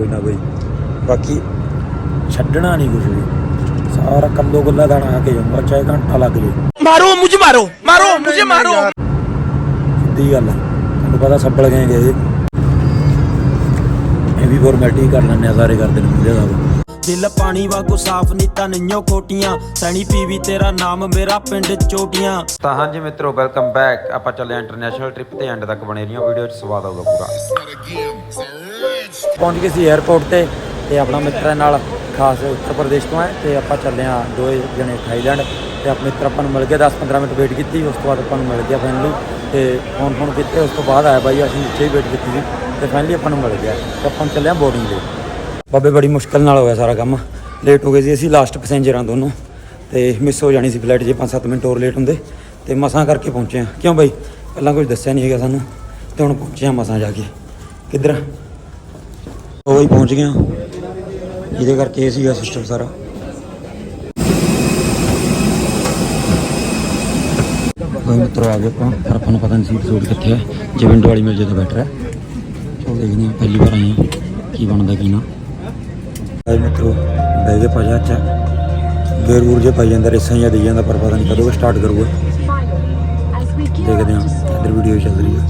ਕੋਈ ਨਾ ਕੋਈ। ਬਾਕੀ ਛੱਡਣਾ ਨਹੀਂ ਕੁਝ ਵੀ। ਸਾਰਾ ਕੰਦੋ ਗੱਲਾ ਦਾਣਾ ਆ ਕੇ ਜਾਊਗਾ ਚਾਹੇ ਘੰਟਾ ਲੱਗ ਜੇ ਮਾਰੋ ਮੁਝ ਮਾਰੋ ਮਾਰੋ ਮੁਝੇ ਮਾਰੋ। ਸਿੱਧੀ ਗੱਲ ਤੁਹਾਨੂੰ ਪਤਾ ਸੱਬਲ ਗਏ ਗਏ ਇਹ ਵੀ ਫਾਰਮੈਲਿਟੀ ਕਰ ਲੈਣੇ ਆ ਸਾਰੇ ਕਰਦੇ ਨੇ ਮੁੰਡੇ ਸਾਹਿਬ ਦਿਲ ਪਾਣੀ ਵਾਂਗੂ ਸਾਫ਼ ਨਹੀਂ ਤਾਂ ਨਿੰਨੋ ਕੋਟੀਆਂ। ਸੈਣੀ ਪੀਵੀ ਤੇਰਾ ਨਾਮ ਮੇਰਾ ਪਿੰਡ ਚੋਟੀਆਂ। ਤਾਂ ਹਾਂਜੀ ਮਿੱਤਰੋ ਵੈਲਕਮ ਬੈਕ ਆਪਾਂ ਚੱਲੇ ਇੰਟਰਨੈਸ਼ਨਲ ਟ੍ਰਿਪ ਤੇ ਐਂਡ ਤੱਕ ਬਣੇ ਰਹੀਓ। ਵੀਡੀਓ 'ਚ ਸਵਾਦ ਆਊਗਾ ਪੂਰਾ। ਪਹੁੰਚ ਗਏ ਸੀ 에어ਪੋਰਟ ਤੇ ਤੇ ਆਪਣਾ ਮਿੱਤਰਾਂ ਨਾਲ ਖਾਸ ਉੱਤਰ ਪ੍ਰਦੇਸ਼ ਤੋਂ ਹੈ ਤੇ ਆਪਾਂ ਚੱਲੇ ਆ ਦੋਏ ਜਣੇ ਥਾਈਲੈਂਡ ਤੇ ਆਪਣੇ ਮਿੱਤਰ ਆਪਾਂ ਨੂੰ ਮਿਲ ਗਿਆ 10-15 ਮਿੰਟ ਵੇਟ ਕੀਤੀ, ਉਸ ਤੋਂ ਬਾਅਦ ਆਪਾਂ ਨੂੰ ਮਿਲ ਗਿਆ ਫਾਈਨਲੀ ਤੇ ਫੋਨ ਫੋਨ ਕੀਤੇ, ਉਸ ਤੋਂ ਬਾਅਦ ਆਇਆ ਬਾਈ, ਅਸੀਂ ਇੱਥੇ ਹੀ ਵੇਟ ਕੀਤੀ ਸੀ ਤੇ ਫਾਈਨਲੀ ਆਪਾਂ ਨੂੰ ਮਿਲ ਗਿਆ ਤੇ ਆਪਾਂ ਨੂੰ ਚੱਲੇ ਆ ਬੋਰਡਿੰਗ ਲਈ। ਬਾਬੇ ਬੜੀ ਮੁਸ਼ਕਲ ਨਾਲ ਹੋਇਆ ਸਾਰਾ ਕੰਮ ਲੇਟ ਹੋ ਗਏ ਸੀ, ਅਸੀਂ ਲਾਸਟ ਪੈਸੇਂਜਰਾਂ ਦੋਨੋਂ ਤੇ ਮਿਸ ਹੋ ਜਾਣੀ ਸੀ ਫਲਾਈਟ ਜੇ 5-7 ਮਿੰਟ ਹੋਰ ਲੇਟ ਹੁੰਦੇ ਤੇ ਮਸਾਂ ਕਰਕੇ ਪਹੁੰਚੇ ਆ ਕਿਉਂ ਬਾਈ? ਪਹਿਲਾਂ ਕੁਝ ਦੱਸਿਆ ਨਹੀਂ ਹੈਗਾ ਸਾਨੂੰ ਤੇ ਹੁਣ ਪਹੁੰਚੇ ਆ ਮਸਾਂ ਜਾ ਕੇ। ਕਿੱਧਰ ਉਹ ਹੀ ਪਹੁੰਚ ਗਿਆ। ਇਹਦੇ ਕਰਕੇ ਇਹ ਸੀਗਾ ਸਿਸਟਮ ਸਾਰਾ। ਕੋਈ ਮਿੱਤਰ ਆ ਗਿਆ ਆਪਾਂ ਪਰ ਆਪਾਂ ਨੂੰ ਪਤਾ ਨਹੀਂ ਸੀਟ ਸੂਟ ਕਿੱਥੇ ਹੈ ਜੇ ਵਿੰਡੋ ਵਾਲੀ ਮਿਲ ਜੇ ਤਾਂ ਬੈਟਰ ਹੈ। ਚਲੋ ਦੇਖਦੇ ਹਾਂ, ਪਹਿਲੀ ਵਾਰ ਆਏ ਕੀ ਬਣਦਾ, ਕੀ ਨਾ। ਭਾਈ ਮਿੱਤਰੋ, ਬਹਿ ਗਏ ਪਾਜਾ ਅੱਛਾ ਗੇਰ ਗੂਰ ਜੇ ਪਾਈ ਜਾਂਦਾ, ਰੇਸਾਂ ਜਾਂ ਦੇਈ ਜਾਂਦਾ, ਪਰ ਪਤਾ ਨਹੀਂ ਕਦੋਂ ਸਟਾਰਟ ਕਰੂਗਾ। ਦੇਖਦੇ ਹਾਂ, ਇੱਧਰ ਵੀਡੀਓ ਚੱਲ ਰਹੀ ਹੈ।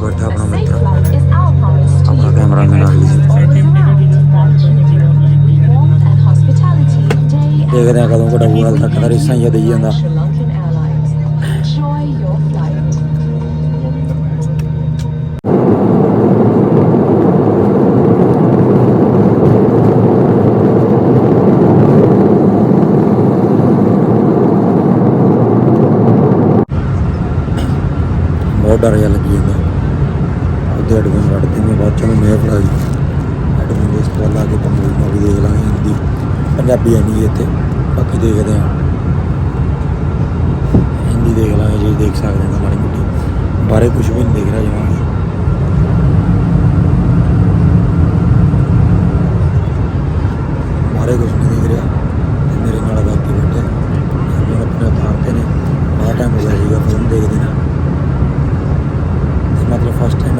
check out the safety card these tips and more ਆ ਬੈਠਾ ਆਪਣਾ a safe ਮਿੱਤਰ flight is our promise to ਆਪਣਾ you ਕੈਮਰਾਮੈਨ ਆ ਗਈ ਸੀ warmth and hospitality day and ਦੇਖਦੇ ਹਾਂ ਕਦੋਂ ਕਢਾਊਗਾ ਹਾਲ ਤੱਕ ਤਾਂ ਰੇਸਾਂ ਜਾਂ ਦੇਈ ਜਾਂਦਾ Sri Lankan ਵੜਦੇ ਨੇ ਬਾਅਦ ਚ ਉਹਨੂੰ ਦੇ ਸਕੂਲ ਲਾ ਕੇ ਪੰਮੂ ਨੂੰ ਵੀ ਦੇਖ ਲਾਂਗੇ ਹਿੰਦੀ, ਪੰਜਾਬੀ ਹੈ ਨਹੀਂ ਇੱਥੇ, ਬਾਕੀ ਦੇਖਦੇ ਹਾਂ। ਹਿੰਦੀ ਦੇਖ ਲਾਂਗੇ, ਜੇ ਦੇਖ ਸਕਦੇ ਹਾਂ ਮਾੜੀ ਮੋਟੀ, ਬਾਰੇ ਕੁਝ ਵੀ ਨਹੀਂ ਦੇਖ ਰਿਹਾ ਜਮਾਂਗੇ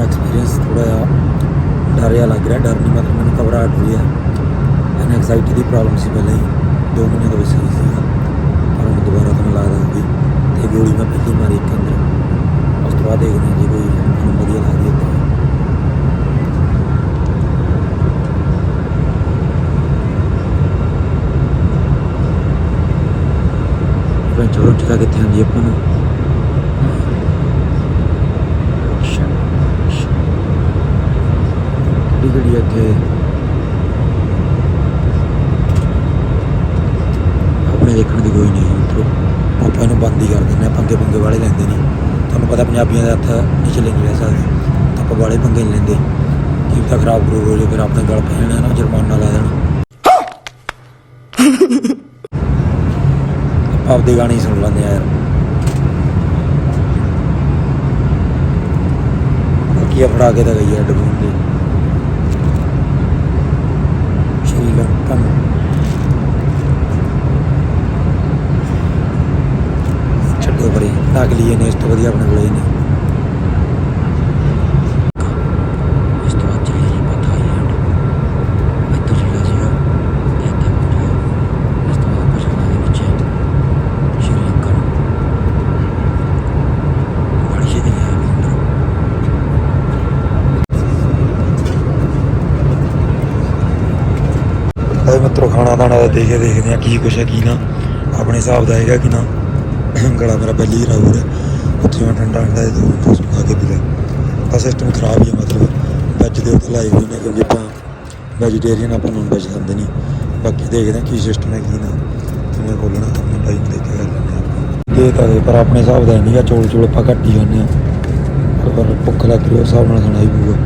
ਮਤਲਬ ਐਕਸਪੀਰੀਅੰਸ ਥੋੜਾ ਜਿਹਾ ਡਰ ਜਿਹਾ ਲੱਗ ਰਿਹਾ, ਡਰ ਨਹੀਂ, ਮਤਲਬ ਮੈਨੂੰ ਘਬਰਾਹਟ ਹੋਈ ਹੈ। ਐਨਜ਼ਾਈਟੀ ਦੀ ਪ੍ਰੋਬਲਮ ਸੀ ਪਹਿਲਾਂ ਹੀ, ਦੋ ਮਹੀਨੇ ਤੋਂ ਸੀ ਪਰ ਹੁਣ ਦੁਬਾਰਾ ਤੋਂ ਲੱਗਦਾ ਹੋਊਗੀ ਤੇ ਗੋਲੀ ਮੈਂ ਪਹਿਲੀ ਮਾਰੀ ਇੱਕ ਅੰਦਰ, ਉਸ ਤੋਂ ਬਾਅਦ ਦੇਖਦੇ ਹਾਂ ਜੇ ਕੋਈ ਮੈਨੂੰ ਵਧੀਆ ਲੱਗਦੀ ਹੈ ਤਾਂ। ਵੈਂਚਰ ਰੋਟੀ ਕਿੱਥੇ ਹੁੰਦੀ ਹੈ ਆਪਾਂ ਨੂੰ? ਕਿਹੜੀ ਕਿਹੜੀ ਇੱਥੇ। ਆਪਣੇ ਦੇਖਣ ਦੀ ਕੋਈ ਨਹੀਂ ਹੈ ਆਪਾਂ ਇਹਨੂੰ ਬੰਦ ਹੀ ਕਰ ਦਿੰਦੇ ਆ ਪੰਗੇ ਪੰਗੇ ਵਾਲੇ ਲੈਂਦੇ ਨਹੀਂ। ਤੁਹਾਨੂੰ ਪਤਾ ਪੰਜਾਬੀਆਂ ਦਾ ਹੱਥ ਨਿਚਲੇ ਨਹੀਂ ਰਹਿ ਸਕਦੇ ਤਾਂ ਆਪਾਂ ਵਾਲੇ ਪੰਗੇ ਨਹੀਂ ਲੈਂਦੇ। ਕੀ ਖਰਾਬ ਖਰੂਬ ਹੋ ਜੇ ਫਿਰ ਆਪਣੇ ਗਲ ਪੈ ਜਾਣਾ ਨਾ, ਜੁਰਮਾਨਾ ਲਾ ਦੇਣਾ। ਆਪਾਂ ਆਪਦੇ ਗਾਣੇ ਹੀ ਸੁਣ ਲੈਂਦੇ ਆ ਯਾਰ। ਬਾਕੀ ਫੜਾ ਕੇ ਤਾਂ ਗਈ ਹੈ ਡਬੂਨ ਦੀ ਠੀਕ ਸ਼੍ਰੀ ਧੰਨਵਾਦ ਛੱਡੋ ਪਰੇ ਨਕਲੀ ਨੇ ਇਸ ਤੋਂ ਵਧੀਆ ਆਪਣੇ ਕੋਲੇ ਨੇ ਇਸ ਤੋਂ ਬਾਅਦ ਚੱਲਿਆ ਜੀ ਪਤਾ ਹੀ ਐਂਡ ਇੱਥੋਂ ਚੱਲਿਆ ਸੀਗਾ ਤੇ ਇੱਥੇ ਪਹੁੰਚਿਆ ਇਸ ਤੋਂ ਬਾਅਦ ਪਛਾਣਾ ਦੇ ਵਿੱਚ ਸ਼੍ਰੀ ਲੰਕਾ ਨੂੰ ਬੜੀ ਛੇਤੀ ਗਿਆ ਅੰਦਰ ਅਰੇ ਮਿੱਤਰੋ ਦੇਖ ਕੇ ਦੇਖਦੇ ਆ ਕੀ ਕੁਛ ਹੈ, ਕੀ ਨਾ। ਆਪਣੇ ਹਿਸਾਬ ਦਾ ਹੈਗਾ ਕਿ ਨਾ। ਗਲਾ ਮੇਰਾ ਪਹਿਲੀ ਖਰਾਬ ਹੋ ਰਿਹਾ ਉੱਥੇ ਮੈਂ ਠੰਡਾ ਠੰਡਾ ਦੇ ਦੋ ਖਾ ਕੇ ਪੀ ਤਾਂ ਸਿਸਟਮ ਖਰਾਬ ਹੀ ਹੈ ਮਤਲਬ। ਵੈਜ ਦੇ ਉੱਤੇ ਲਾਏ ਹੋਏ ਨੇ ਕਿਉਂਕਿ ਆਪਾਂ ਵੈਜੀਟੇਰੀਅਨ ਆਪਾਂ ਨੌਨ ਵੈਜ ਖਾਂਦੇ ਨਹੀਂ। ਬਾਕੀ ਦੇਖਦੇ ਆ ਕੀ ਸਿਸਟਮ ਹੈ, ਕੀ ਨਾ। ਕਿਵੇਂ ਬੋਲਣਾ ਆਪਣੇ ਬਾਈ ਨੂੰ ਦੇਖ ਕੇ ਕਰ ਲੈਂਦੇ ਦੇ ਤਾਂ ਪਰ ਆਪਣੇ ਹਿਸਾਬ ਦਾ ਨਹੀਂਗਾ ਚੋਲ ਚੋਲ ਆਪਾਂ ਘੱਟ ਹੀ ਖਾਂਦੇ ਆ ਪਰ ਭੁੱਖ ਲੱਗ ਰਹੀ ਉਸ ਹਿਸਾਬ ਨਾਲ ਖਾਣਾ ਹੀ ਪਊਗਾ।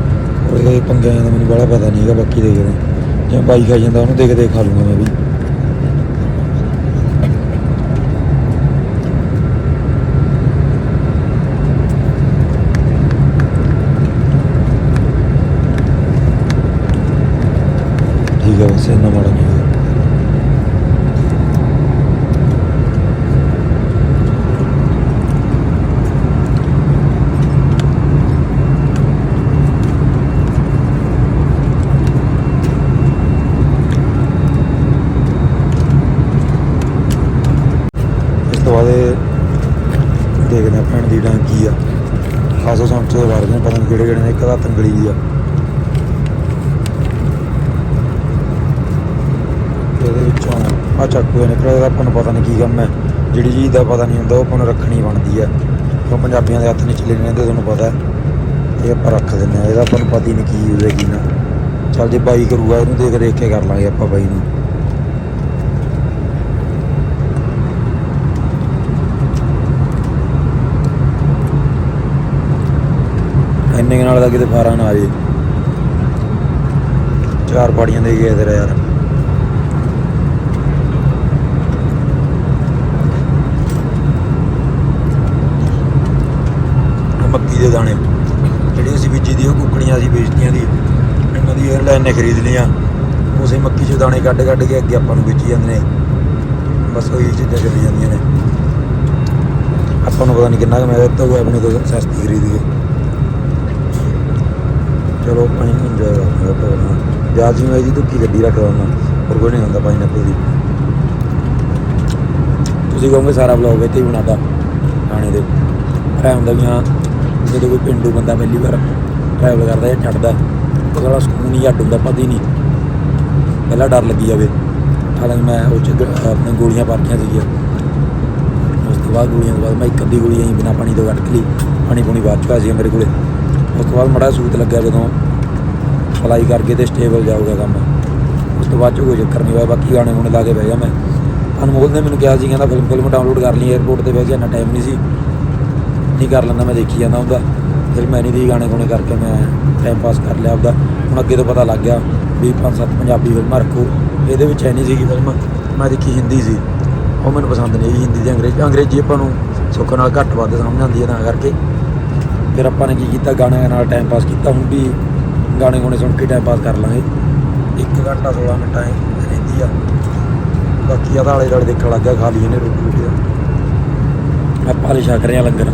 ਉਹ ਇਹ ਪੰਗਿਆਂ ਦਾ ਮੈਨੂੰ ਬੜਾ ਪਤਾ ਨਹੀਂ ਹੈਗਾ, ਬਾਕੀ ਦੇਖਦੇ ਆ ਜਿਵੇਂ ਬਾਈ ਖਾਈ ਜਾਂਦਾ, ਉਹਨੂੰ ਦੇਖ ਦੇਖ ਖਾ ਲੂੰਗਾ ਮੈਂ ਵੀ ਠੀਕ ਹੈ ਬਸ ਇੰਨਾ ਮਾੜਾ ਨਹੀਂ ਹੈ ਦੇਖਦੇ ਆ ਭੈਣ ਦੀ ਡਾਂ ਕੀ ਆ। ਖਾਸਾ ਸੰਤ ਦੇ ਵਾਰ ਪਤਾ ਨਹੀਂ ਕਿਹੜੇ ਕਿਹੜੇ ਨੇ, ਇੱਕ ਦਾ ਤੰਗਲੀ ਆ। ਇਹਦੇ ਵਿੱਚੋਂ ਆ ਚੱਕੂ ਨਿਕਲਿਆ, ਇਹਦਾ ਆਪਾਂ ਨੂੰ ਪਤਾ ਨਹੀਂ ਕੀ ਕੰਮ ਹੈ। ਜਿਹੜੀ ਚੀਜ਼ ਦਾ ਪਤਾ ਨਹੀਂ ਹੁੰਦਾ, ਉਹ ਆਪਾਂ ਨੂੰ ਰੱਖਣੀ ਬਣਦੀ ਹੈ ਕਿਉਂ ਪੰਜਾਬੀਆਂ ਦੇ ਹੱਥ ਨਹੀਂ ਚੱਲੇ ਰਹਿੰਦੇ, ਤੁਹਾਨੂੰ ਪਤਾ ਹੈ। ਇਹ ਆਪਾਂ ਰੱਖ ਦਿੰਦੇ ਆ ਇਹਦਾ ਆਪਾਂ ਨੂੰ ਪਤਾ ਹੀ ਨਹੀਂ ਕੀ ਹੋਵੇ ਕੀ ਨਾ। ਚੱਲ ਜੇ ਬਾਈ ਕਰੂਗਾ, ਇਹਨੂੰ ਦੇਖ ਦੇਖ ਕੇ ਕਰ ਲਾਂਗੇ ਆਪਾਂ ਬਾਈ ਨੂੰ। ਇੰਨੇ ਨਾਲ ਤਾਂ ਕਿਤੇ ਫਾਰਾ ਨਾ ਆ ਜੇ ਚਾਰ ਪਾੜੀਆਂ ਦੇ ਗਏ ਤੇਰਾ ਯਾਰ। ਮੱਕੀ ਦੇ ਦਾਣੇ। ਜਿਹੜੀ ਅਸੀਂ ਬੀਜੀ ਦੀ, ਉਹ ਕੁੱਕੜੀਆਂ ਅਸੀਂ ਵੇਚਤੀਆਂ ਦੀ। ਇਹਨਾਂ ਦੀ 에ਅਰਲਾਈਨ ਨੇ ਖਰੀਦ ਲਈਆਂ। ਉਸੇ ਮੱਕੀ ਚੋਂ ਦਾਣੇ ਕੱਢ ਕੱਢ ਕੇ ਅੱਗੇ ਆਪਾਂ ਨੂੰ ਵੇਚੀ ਜਾਂਦੇ ਨੇ। ਬਸ ਉਹੀ ਚੀਜ਼ਾਂ ਚੱਲੀ ਜਾਂਦੀਆਂ ਨੇ। ਆਪਾਂ ਨੂੰ ਪਤਾ ਨਹੀਂ ਕਿੰਨਾ ਕੁ ਮੈਂ ਦਿੱਤਾ ਆਪਣੇ ਤੋਂ ਸਸਤੀ ਖਰੀਦ ਕੇ। ਚਲੋ ਪਾਣੀ ਇੰਜੋਏ ਕਰਦੇ ਆਪਾਂ ਜਾਂ ਜੀ ਮੈਂ ਇਹਦੀ ਧੁੱਕੀ ਗੱਡੀ ਰੱਖਦਾ ਹੁੰਦਾ ਹੋਰ ਕੋਈ ਨਹੀਂ ਹੁੰਦਾ ਪਾਈਨਐਪਲ ਦੀ। ਤੁਸੀਂ ਕਹੋਗੇ ਸਾਰਾ ਵਲੌਗ ਇੱਥੇ ਹੀ ਬਣਾਦਾ ਖਾਣੇ ਦੇ। ਪਰ ਹੁੰਦਾ ਵੀ ਹਾਂ, ਜਦੋਂ ਕੋਈ ਪਿੰਡੂ ਬੰਦਾ ਪਹਿਲੀ ਵਾਰ ਟਰੈਵਲ ਕਰਦਾ ਜਾਂ ਛੱਡਦਾ ਉਹ ਸਕੂਨ ਹੀ ਹੱਟ ਹੁੰਦਾ, ਪਤਾ ਹੀ ਨਹੀਂ। ਪਹਿਲਾਂ ਡਰ ਲੱਗੀ ਜਾਵੇ। ਹਾਲਾਂਕਿ ਮੈਂ ਉਹ ਚ ਆਪਣੇ ਗੋਲੀਆਂ ਪਾਰਕੀਆਂ ਸੀਗੀਆਂ। ਉਸ ਤੋਂ ਬਾਅਦ ਗੋਲੀਆਂ ਤੋਂ ਬਾਅਦ ਮੈਂ ਇੱਕ ਅੱਧੀ ਗੋਲੀ ਆਈ ਬਿਨਾ ਪਾਣੀ ਤੋਂ ਕੱਢ ਲਈ, ਪਾਣੀ ਪੂਣੀ ਬਾਅਦ ਚ ਆ ਸੀ ਮੇਰੇ ਕੋਲੇ। ਉਸ ਤੋਂ ਬਾਅਦ ਮੜਾ ਸੂਤ ਲੱਗਿਆ ਜਦੋਂ ਫਲਾਈ ਕਰਕੇ ਤੇ ਸਟੇਬਲ ਜਾਊਗਾ ਕੰਮ। ਉਸ ਤੋਂ ਬਾਅਦ ਚ ਕੋਈ ਚੱਕਰ ਨਹੀਂ ਹੋਇਆ, ਬਾਕੀ ਗਾਣੇ ਗੁਣੇ ਲਾ ਕੇ ਬਹਿ ਗਿਆ ਮੈਂ। ਅਨਮੋਲ ਨੇ ਮੈਨੂੰ ਕਿਹਾ ਸੀ, ਕਹਿੰਦਾ ਫਿਲਮ ਫਿਲਮ ਡਾਊਨਲੋਡ ਕਰ ਲਈ 에어ਪੋਰਟ ਤੇ ਬਹਿ ਗਿਆ, ਇੰਨਾ ਟਾਈਮ ਨਹੀਂ ਸੀ। ਨਹੀਂ ਕਰ ਲੈਂਦਾ, ਮੈਂ ਦੇਖੀ ਜਾਂਦਾ ਹੁੰਦਾ। ਫਿਰ ਮੈਂ ਨਹੀਂ ਦੀ ਗਾਣੇ ਗੁਣੇ ਕਰਕੇ ਮੈਂ ਟਾਈਮ ਪਾਸ ਕਰ ਲਿਆ ਆਪਦਾ। ਹੁਣ ਅੱਗੇ ਤੋਂ ਪਤਾ ਲੱਗ ਗਿਆ ਵੀ ਪੰਜ ਸੱਤ ਪੰਜਾਬੀ ਫਿਲਮਾਂ ਰੱਖੋ। ਇਹਦੇ ਵਿੱਚ ਐਨੀ ਸੀਗੀ ਫਿਲਮ। ਮੈਂ ਦੇਖੀ ਹਿੰਦੀ ਸੀ। ਉਹ ਮੈਨੂੰ ਪਸੰਦ ਨਹੀਂ ਆਈ ਹਿੰਦੀ ਦੀ ਅੰਗਰੇਜ਼ੀ। ਅੰਗਰੇਜ਼ੀ ਆਪਾਂ ਨੂੰ ਸੁੱਖ ਨਾਲ ਘੱਟ ਵੱਧ ਸਮਝ ਆਉਂਦੀ ਹੈ, ਤਾਂ ਕਰਕੇ ਫਿਰ ਆਪਾਂ ਨੇ ਕੀ ਕੀਤਾ? ਗਾਣਿਆਂ ਨਾਲ ਟਾਈਮ ਪਾਸ ਕੀਤਾ। ਹੁਣ ਵੀ ਗਾਣੇ ਗੁਣੇ ਸੁਣ ਕੇ ਟਾਈਮ ਪਾਸ ਕਰ ਲਾਂਗੇ। 1 ਘੰਟਾ 16 ਮਿੰਟਾਂ ਰਹਿੰਦੀ ਆ। ਬਾਕੀ ਆ ਤਾਂ ਆਲੇ ਦੁਆਲੇ ਦੇਖਣ ਲੱਗ ਗਿਆ, ਖਾ ਲਈ ਇਹਨੇ ਰੋਟੀ ਰੋਟੀ ਦਾ। ਆਪਾਂ ਹਲੇ ਛਕ ਰਹੇ ਆ ਲੰਗਰ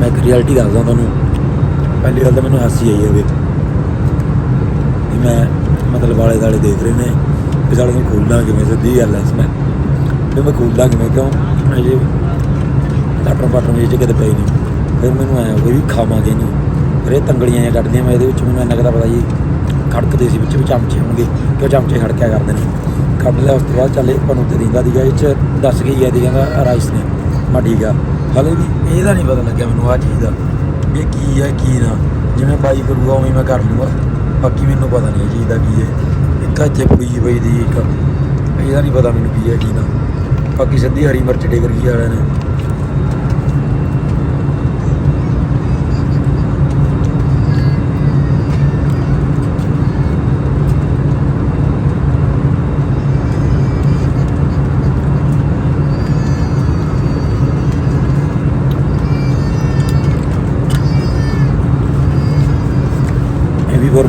ਮੈਂ ਇੱਕ ਰਿਐਲਿਟੀ ਦੱਸਦਾ ਤੁਹਾਨੂੰ ਪਹਿਲੀ ਗੱਲ ਤਾਂ ਮੈਨੂੰ ਹਾਸੀ ਆਈ ਹੋਵੇ ਵੀ ਮੈਂ ਮਤਲਬ ਵਾਲੇ ਦਾਲੇ ਦੇਖ ਰਹੇ ਨੇ ਵੀ ਸਾਲੇ ਨੂੰ ਖੋਲਣਾ ਕਿਵੇਂ ਸਿੱਧੀ ਗੱਲ ਐ ਇਸ ਮੈਂ ਵੀ ਮੈਂ ਖੋਲਦਾ ਕਿਵੇਂ ਕਿਉਂ? ਅਜੇ ਲਾਟਰ ਪਾਟਰ ਮੇਰੇ ਜੇ ਕਿਤੇ ਪਈ ਨਹੀਂ। ਫਿਰ ਮੈਨੂੰ ਆਇਆ ਵੀ ਖਾਵਾਂਗੇ ਨਹੀਂ ਫਿਰ ਇਹ ਤੰਗੜੀਆਂ ਜਿਹੀਆਂ ਕੱਢਦੀਆਂ ਮੈਂ ਇਹਦੇ ਵਿੱਚ, ਮੈਨੂੰ ਇੰਨਾ ਕਦਾ ਪਤਾ ਜੀ ਖੜਕਦੇ ਸੀ ਵਿੱਚ ਵੀ ਚਮਚੇ ਹੋਣਗੇ, ਕਿਉਂ ਚਮਚੇ ਖੜਕਿਆ ਕਰਦੇ ਨੇ। ਕੱਢ ਲਿਆ ਉਸ ਤੋਂ ਬਾਅਦ ਚੱਲੇ ਆਪਾਂ ਨੂੰ ਤੇ ਦਿੰਦਾ ਦੀਗਾ, ਇਹ ਚ ਦੱਸ ਕੇ ਗਿਆ ਦੀ ਕਹਿੰਦਾ ਰਾਈਸ ਨੇ। ਮੈਂ ਠੀਕ ਆ। ਹਲੇ ਵੀ ਇਹਦਾ ਨਹੀਂ ਪਤਾ ਲੱਗਿਆ ਮੈਨੂੰ ਆ ਚੀਜ਼ ਦਾ ਵੀ ਇਹ ਕੀ ਹੈ ਕੀ ਨਾ। ਜਿਵੇਂ ਬਾਈ ਕਰੂਗਾ, ਉਵੇਂ ਮੈਂ ਕਰ ਲੂੰਗਾ। ਬਾਕੀ ਮੈਨੂੰ ਪਤਾ ਨਹੀਂ ਇਹ ਚੀਜ਼ ਦਾ ਕੀ ਹੈ ਇੱਕ ਇੱਥੇ ਕੁੜੀ ਜਿਹੀ ਪਈ ਦੀ, ਇੱਕ ਇਹਦਾ ਨਹੀਂ ਪਤਾ ਮੈਨੂੰ ਕੀ ਹੈ ਕੀ ਨਾ। ਬਾਕੀ ਸਿੱਧੀ ਹਰੀ ਮਿਰਚ ਡੇਗਰ ਗਈ ਵਾਲਿਆਂ ਨੇ।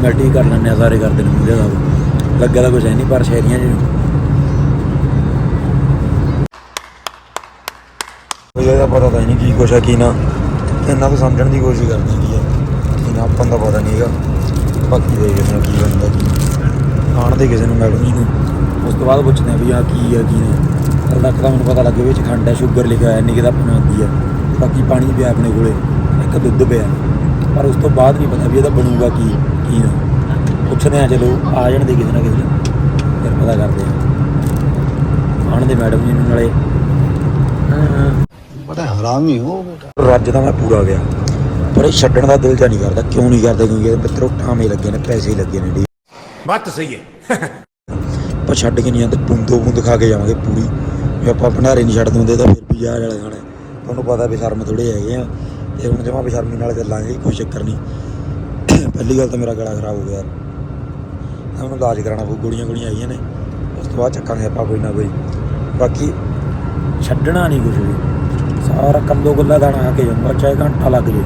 ਫਾਰਮੈਲਿਟੀ ਕਰ ਲੈਂਦੇ ਆ ਸਾਰੇ ਕਰਦੇ ਨੇ ਮੁੰਡੇ ਦਾ। ਲੱਗਿਆ ਤਾਂ ਕੁਝ ਹੈ ਨਹੀਂ ਪਰ ਸ਼ਹਿਰੀਆਂ ਕੋਈ ਇਹਦਾ ਪਤਾ ਤਾਂ ਨਹੀਂ ਕੀ ਕੁਛ ਹੈ ਕੀ ਨਾ। ਇਹਨਾਂ ਤੋਂ ਸਮਝਣ ਦੀ ਕੋਸ਼ਿਸ਼ ਕਰਦੇ ਕੀ ਹੈ ਕੀ ਨਾ ਆਪਾਂ ਨੂੰ ਤਾਂ ਪਤਾ ਨਹੀਂ ਹੈਗਾ। ਬਾਕੀ ਦੇਖਦੇ ਹਾਂ ਕੀ ਬਣਦਾ। ਕੀ ਆਣ ਦੇ ਕਿਸੇ ਨੂੰ ਮੈਡਮ ਜੀ ਨੂੰ ਉਸ ਤੋਂ ਬਾਅਦ ਪੁੱਛਦੇ ਆ ਵੀ ਆ ਕੀ ਹੈ ਕੀ ਨਾ ਹਲ ਤੱਕ ਤਾਂ ਮੈਨੂੰ ਪਤਾ ਲੱਗੇ ਵਿੱਚ ਖੰਡ ਹੈ ਸ਼ੂਗਰ ਲਿਖਿਆ ਹੋਇਆ ਇੰਨੀ ਕਿਦਾ ਬਣਾਉਂਦੀ ਹੈ ਬਾਕੀ ਪਾਣੀ ਪਿਆ ਆਪਣੇ ਕੋਲੇ ਇੱਕ ਦੁੱਧ ਪਿਆ। ਪਰ ਉਸ ਤੋਂ ਬਾਅਦ ਨਹੀਂ ਪਤਾ ਵੀ ਇਹਦਾ ਬਣੂਗਾ ਕੀ। ਕੀ ਆ? ਪੁੱਛਦੇ ਆ ਚਲੋ ਆ ਜਾਣ ਦੇ ਕਿਸੇ ਨਾ ਫਿਰ ਪਤਾ ਕਰਦੇ ਆ। ਆਣ ਦੇ ਮੈਡਮ ਜੀ ਨਾਲੇ। ਬੜਾ ਹਰਾਮੀ ਹੋ ਬੇਟਾ। ਰੱਜ ਤਾਂ ਮੈਂ ਪੂਰਾ ਗਿਆ। ਪਰ ਇਹ ਛੱਡਣ ਦਾ ਦਿਲ ਤਾਂ ਨਹੀਂ ਕਰਦਾ। ਕਿਉਂ ਨਹੀਂ ਕਰਦਾ? ਕਿਉਂਕਿ ਇਹਦੇ ਮਿੱਤਰੋ ਟਾਵੇਂ ਲੱਗੇ ਨੇ ਪੈਸੇ ਹੀ ਲੱਗੇ ਨੇ ਬੱਤ ਸਹੀ ਹੈ। ਆਪਾਂ ਛੱਡ ਕੇ ਨਹੀਂ ਜਾਂਦੇ ਪੁੰਦੋ ਪੁੰਦ ਖਾ ਕੇ ਜਾਵਾਂਗੇ ਪੂਰੀ। ਜੇ ਆਪਾਂ ਭੰਡਾਰੇ ਨਹੀਂ ਛੱਡ ਦਿੰਦੇ ਤਾਂ ਫਿਰ ਵੀ ਯਾਰ ਵਾਲਾ ਖਾਣਾ। ਤੁਹਾਨੂੰ ਪਤਾ ਵੀ ਸ਼ਰਮ ਥੋੜੇ ਹੈਗੇ ਆ। ਤੇ ਹੁਣ ਜਮਾ ਬੇਸ਼ਰਮੀ ਨਾਲ ਚੱਲਾਂਗੇ ਕੋਈ ਚੱਕਰ ਨਹੀਂ। ਪਹਿਲੀ ਗੱਲ ਤਾਂ ਮੇਰਾ ਗਲਾ ਖਰਾਬ ਹੋ ਗਿਆ ਯਾਰ। ਆਹ ਮੈਨੂੰ ਇਲਾਜ ਕਰਾਉਣਾ ਪਊ, ਗੋਲੀਆਂ ਗੋਲੀਆਂ ਆਈਆਂ ਨੇ। ਉਸ ਤੋਂ ਬਾਅਦ ਚੱਕਾਂਗੇ ਆਪਾਂ ਕੋਈ ਨਾ ਕੋਈ। ਬਾਕੀ ਛੱਡਣਾ ਨਹੀਂ ਕੁਝ ਵੀ। ਸਾਰਾ ਕੱਲੋ ਗੱਲਾ ਦਾਣਾ ਆ ਕੇ ਜਾਂਦਾ, ਚਾਹੇ ਘੰਟਾ ਲੱਗ ਜੇ।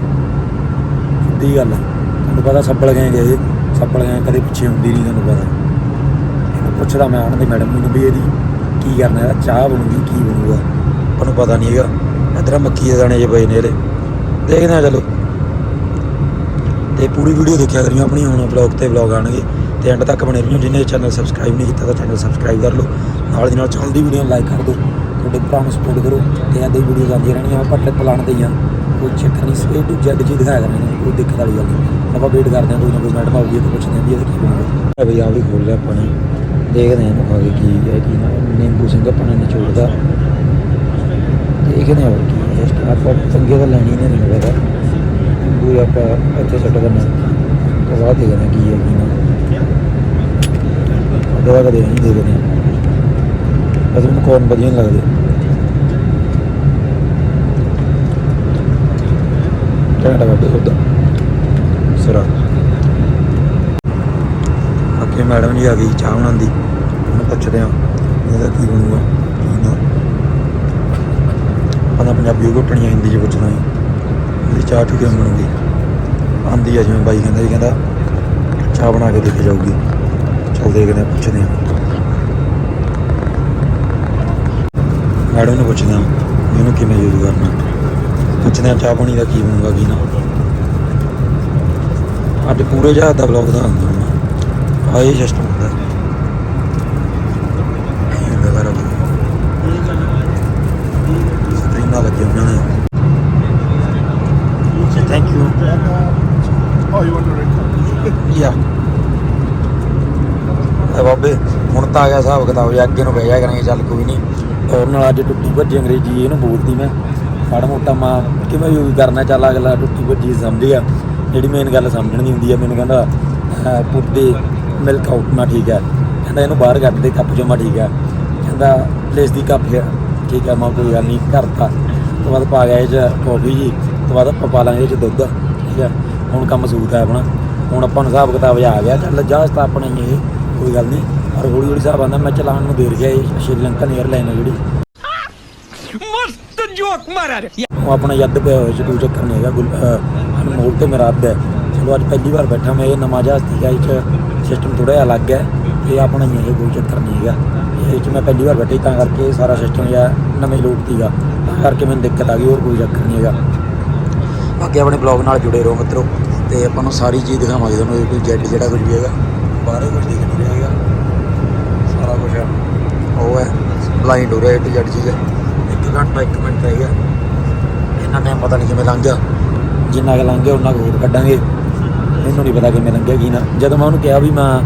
ਸਿੱਧੀ ਗੱਲ ਹੈ। ਤੁਹਾਨੂੰ ਪਤਾ ਸੱਬਲ ਗਏ ਗਏ। ਸੱਬਲ ਗਏ ਕਦੇ ਪਿੱਛੇ ਹੁੰਦੀ ਨਹੀਂ ਤੁਹਾਨੂੰ ਪਤਾ। ਇਹਨੂੰ ਪੁੱਛਦਾ ਮੈਂ ਆਣ ਦੇ ਮੈਡਮ ਨੂੰ ਵੀ ਇਹਦੀ ਕੀ ਕਰਨਾ ਹੈ, ਚਾਹ ਬਣੂਗੀ, ਕੀ ਬਣੂਗਾ। ਤੁਹਾਨੂੰ ਪਤਾ ਨਹੀਂ ਹੈਗਾ। ਇਧਰ ਮੱਕੀ ਦੇ ਦਾਣੇ ਜੇ ਪਏ ਨੇ ਇਹਦੇ। ਦੇਖਦੇ ਆ ਚਲੋ। ਤੇ ਪੂਰੀ ਵੀਡੀਓ ਦੇਖਿਆ ਕਰਿਓ, ਆਪਣੀ ਹੁਣ ਬਲੌਗ ਤੇ ਬਲੌਗ ਆਣਗੇ ਤੇ ਐਂਡ ਤੱਕ ਬਣੇ ਰਹੀਓ। ਜਿਹਨੇ ਚੈਨਲ ਸਬਸਕ੍ਰਾਈਬ ਨਹੀਂ ਕੀਤਾ ਤਾਂ ਚੈਨਲ ਸਬਸਕ੍ਰਾਈਬ ਕਰ ਲਓ। ਨਾਲ ਦੀ ਨਾਲ ਚੱਲਦੀ ਵੀਡੀਓ ਲਾਈਕ ਕਰ ਦਿਓ। ਤੁਹਾਡੇ ਭਰਾ ਨੂੰ ਸਪੋਰਟ ਕਰੋ। ਤੇ ਐਦਾਂ ਹੀ ਵੀਡੀਓ ਜਾਂਦੀਆਂ ਰਹਿਣੀਆਂ ਆਪਾਂ ਟ੍ਰਿਪ ਲਾਣ ਤੇ ਆ। ਕੋਈ ਚੱਕਰ ਨਹੀਂ ਸਵੇ ਟੂ ਜੈਡ ਜੀ ਦਿਖਾਇਆ ਕਰਾਂਗੇ ਕੋਈ ਦਿੱਕਤ ਵਾਲੀ ਗੱਲ ਨਹੀਂ। ਆਪਾਂ ਵੇਟ ਕਰਦੇ ਹਾਂ। ਕੋਈ ਨਾ ਕੋਈ ਮੈਡਮ ਆਊਗੀ ਤੇ ਪੁੱਛਦੇ ਹਾਂ ਵੀ ਇਹ ਕੀ ਬਣੂਗਾ ਬਈ ਆ ਵੀ ਖੋਲ ਲਿਆ ਆਪਾਂ ਨੇ। ਦੇਖਦੇ ਹਾਂ ਇਹਨੂੰ ਖਾ ਕੀ ਹੈ, ਕੀ ਨਾ। ਨਿੰਬੂ ਸਿੰਘ ਆਪਾਂ ਨੇ ਨਿਚੋੜਦਾ। ਦੇਖਦੇ ਹਾਂ ਕੀ ਹੈ। ਆਪਾਂ ਚੰਗੇ ਤਾਂ ਲੈਣੀ ਨਹੀਂ ਨਹੀਂ ਪਤਾ ਆਪਾਂ ਇੱਥੇ ਛੱਡ ਦਿੰਦੇ ਹਾਂ ਬਾਅਦ ਦੇਖਦੇ ਹਾਂ ਕੀ ਹੈ, ਕੀ ਨਾ ਦਵਾ ਕਦੇ ਨਹੀਂ ਦੇਖਦੇ ਹਾਂ ਬਸ ਮੈਨੂੰ ਕੋਰਨ ਵਧੀਆ ਨਹੀਂ ਲੱਗਦੇ। ਟਾਟਾ ਬਾਬੇ ਉਹਦਾ ਸਰਾ। ਅੱਗੇ ਮੈਡਮ ਜੀ ਆ ਗਈ ਚਾਹ ਬਣਾਉਂਦੀ ਉਹਨੂੰ ਪੁੱਛਦੇ ਆ ਇਹਦਾ ਕੀ ਬਣੂਗਾ, ਕੀ ਨਾ। ਆਪਾਂ ਪੰਜਾਬੀ ਘੁੱਟਣੀਆਂ ਹਿੰਦੀ ਚ ਪੁੱਛਣਾ ਹੈ। ਇਹਦੀ ਚਾਹ ਠੀਕ ਕਿਵੇਂ ਬਣੂਗੀ ਆਂਦੀ ਆ ਜਿਵੇਂ ਬਾਈ ਕਹਿੰਦਾ ਜੀ ਕਹਿੰਦਾ ਚਾਹ ਬਣਾ ਕੇ ਦੇ ਕੇ ਜਾਊਗੀ। ਚਲ ਦੇਖਦੇ ਆ, ਪੁੱਛਦੇ ਆ। ਮੈਡਮ ਨੂੰ ਪੁੱਛਦੇ ਆ ਵੀ ਇਹਨੂੰ ਕਿਵੇਂ ਯੂਜ਼ ਕਰਨਾ? ਪੁੱਛਦੇ ਆ, ਚਾਹ ਪਾਣੀ ਦਾ ਕੀ ਬਣੂਗਾ, ਕੀ ਨਾ? ਅੱਜ ਪੂਰੇ ਜਹਾਜ਼ ਦਾ ਬਲੌਗ ਦਾ ਹੁੰਦਾ ਸਿਸਟਮ ਹੁੰਦਾ ਇਹ ਹੁੰਦਾ ਸਾਰਾ ਕੁਝ ਸਕਰੀਨਾਂ ਲੱਗੀ ਉਹਨਾਂ ਨੇ thank you Oh, you want to record? ਯਾ ਆ ਬਾਬੇ ਹੁਣ ਗਿਆ, ਹਿਸਾਬ ਕਿਤਾਬ ਜੇ ਅੱਗੇ ਨੂੰ ਬਹਿ ਜਾ ਕਰਾਂਗੇ, ਚੱਲ ਕੋਈ ਨਹੀਂ। ਔਰ ਨਾਲ ਅੱਜ ਟੁੱਟੀ ਭੱਜੀ ਅੰਗਰੇਜ਼ੀ, ਇਹਨੂੰ ਬੋਲਦੀ ਮੈਂ। ਮਾੜਾ ਮੋਟਾ ਮਾਂ, ਕਿਵੇਂ ਯੂਜ਼ ਕਰਨਾ, ਚੱਲ ਅਗਲਾ ਟੁੱਟੀ ਭੱਜੀ ਸਮਝ ਗਿਆ। ਜਿਹੜੀ ਮੇਨ ਗੱਲ ਸਮਝਣ ਦੀ ਹੁੰਦੀ ਹੈ ਮੈਨੂੰ ਕਹਿੰਦਾ ਪੁੱਤੇ ਮਿਲਕ ਆਊਟ ਨਾ ਠੀਕ ਹੈ ਕਹਿੰਦਾ, ਇਹਨੂੰ ਬਾਹਰ ਕੱਢ ਦੇ, ਕੱਪ ਚੋਂ, ਮੈਂ ਠੀਕ ਹੈ ਕਹਿੰਦਾ ਪਲੇਸ ਦੀ ਕੱਪ ਹੈ ਠੀਕ ਹੈ ਮਾਂ, ਕੋਈ ਗੱਲ ਨਹੀਂ, ਕਰਤਾ। ਤੋਂ ਬਾਅਦ ਪਾ ਗਿਆ ਇਹ ਚ ਕੌਫੀ ਜੀ। ਤੋਂ ਬਾਅਦ ਆਪਾਂ ਪਾ ਲਾਂਗੇ ਇਹ ਚ ਦੁੱਧ। ਠੀਕ ਹੈ ਹੁਣ ਕੰਮ ਸੂਤ ਹੈ ਆਪਣਾ। ਹੁਣ ਆਪਾਂ ਨੂੰ ਹਿਸਾਬ ਕਿਤਾਬ ਜਿਹਾ ਆ ਗਿਆ। ਚੱਲ ਜਹਾਜ਼ ਤਾਂ ਆਪਣੇ ਇਹ, ਕੋਈ ਗੱਲ ਨਹੀਂ। ਪਰ ਹੌਲੀ ਹੌਲੀ ਸਾਹਿਬ ਆਂਦਾ ਮੈਂ ਚਲਾਉਣ ਨੂੰ ਦੇਰ ਗਿਆ ਇਹ ਸ਼੍ਰੀਲੰਕਨ 에ਅਰਲਾਈਨ ਹੈ ਜਿਹੜੀ। ਮਸਤ ਜੋਕ ਮਾਰਾ ਰੇ। ਉਹ ਆਪਣਾ ਯੱਦ ਪਿਆ ਹੋਇਆ ਸੀ ਕੋਈ ਚੱਕਰ ਨਹੀਂ ਹੈਗਾ ਅਨਮੋਲ ਤੇ ਮੇਰਾ ਅੱਧ ਹੈ ਚਲੋ ਅੱਜ ਪਹਿਲੀ ਵਾਰ ਬੈਠਾ ਮੈਂ ਇਹ ਨਮਾਜ਼ਾਂ ਦੀ ਗਾਈ ਚ ਸਿਸਟਮ ਥੋੜਾ ਅਲੱਗ ਹੈ ਇਹ ਆਪਣਾ ਨਹੀਂ ਹੈ ਕੋਈ ਚੱਕਰ ਨਹੀਂ ਹੈਗਾ। ਇਹ ਚ ਮੈਂ ਪਹਿਲੀ ਵਾਰ ਬੈਠੀ ਤਾਂ ਕਰਕੇ ਸਾਰਾ ਸਿਸਟਮ ਜਿਹਾ ਨਵੇਂ ਲੋਕ ਦੀਗਾ ਤਾਂ ਕਰਕੇ ਮੈਨੂੰ ਦਿੱਕਤ ਆ ਗਈ ਹੋਰ ਕੋਈ ਚੱਕਰ ਨਹੀਂ ਹੈਗਾ। ਬਾਕੀ ਆਪਣੇ ਬਲੌਗ ਨਾਲ ਜੁੜੇ ਰਹੋ ਮਿੱਤਰੋ ਤੇ ਆਪਾਂ ਨੂੰ ਸਾਰੀ ਚੀਜ਼ ਦਿਖਾਵਾਂਗੇ ਤੁਹਾਨੂੰ ਇਹ ਕੋਈ ਜੈਟ ਜਿਹੜਾ ਕੁਝ ਵੀ ਹੈਗਾ ਬਾਹਰੋਂ ਕੁਝ ਦਿਖ ਨਹੀਂ ਰਿਹਾ। ਹੈਗਾ ਉਹ ਹੈ ਬਲਾਈਂਡ ਹੋ ਰਿਹਾ ਇਹ ਜੈਡ ਚੀਜ਼ ਹੈ ਇੱਕ ਘੰਟਾ, ਇੱਕ ਮਿੰਟ ਰਹਿ ਗਿਆ। ਇੰਨਾ ਟਾਈਮ ਪਤਾ ਨਹੀਂ ਕਿਵੇਂ ਲੰਘ ਗਿਆ। ਜਿੰਨਾ ਕੁ ਲੰਘ ਗਿਆ, ਉਹਨਾਂ ਕੁ ਹੋਰ ਕੱਢਾਂਗੇ। ਮੈਨੂੰ ਨਹੀਂ ਪਤਾ ਕਿਵੇਂ ਲੰਘਿਆ, ਕੀ ਨਾ। ਜਦੋਂ ਮੈਂ ਉਹਨੂੰ ਕਿਹਾ ਵੀ ਮੈਂ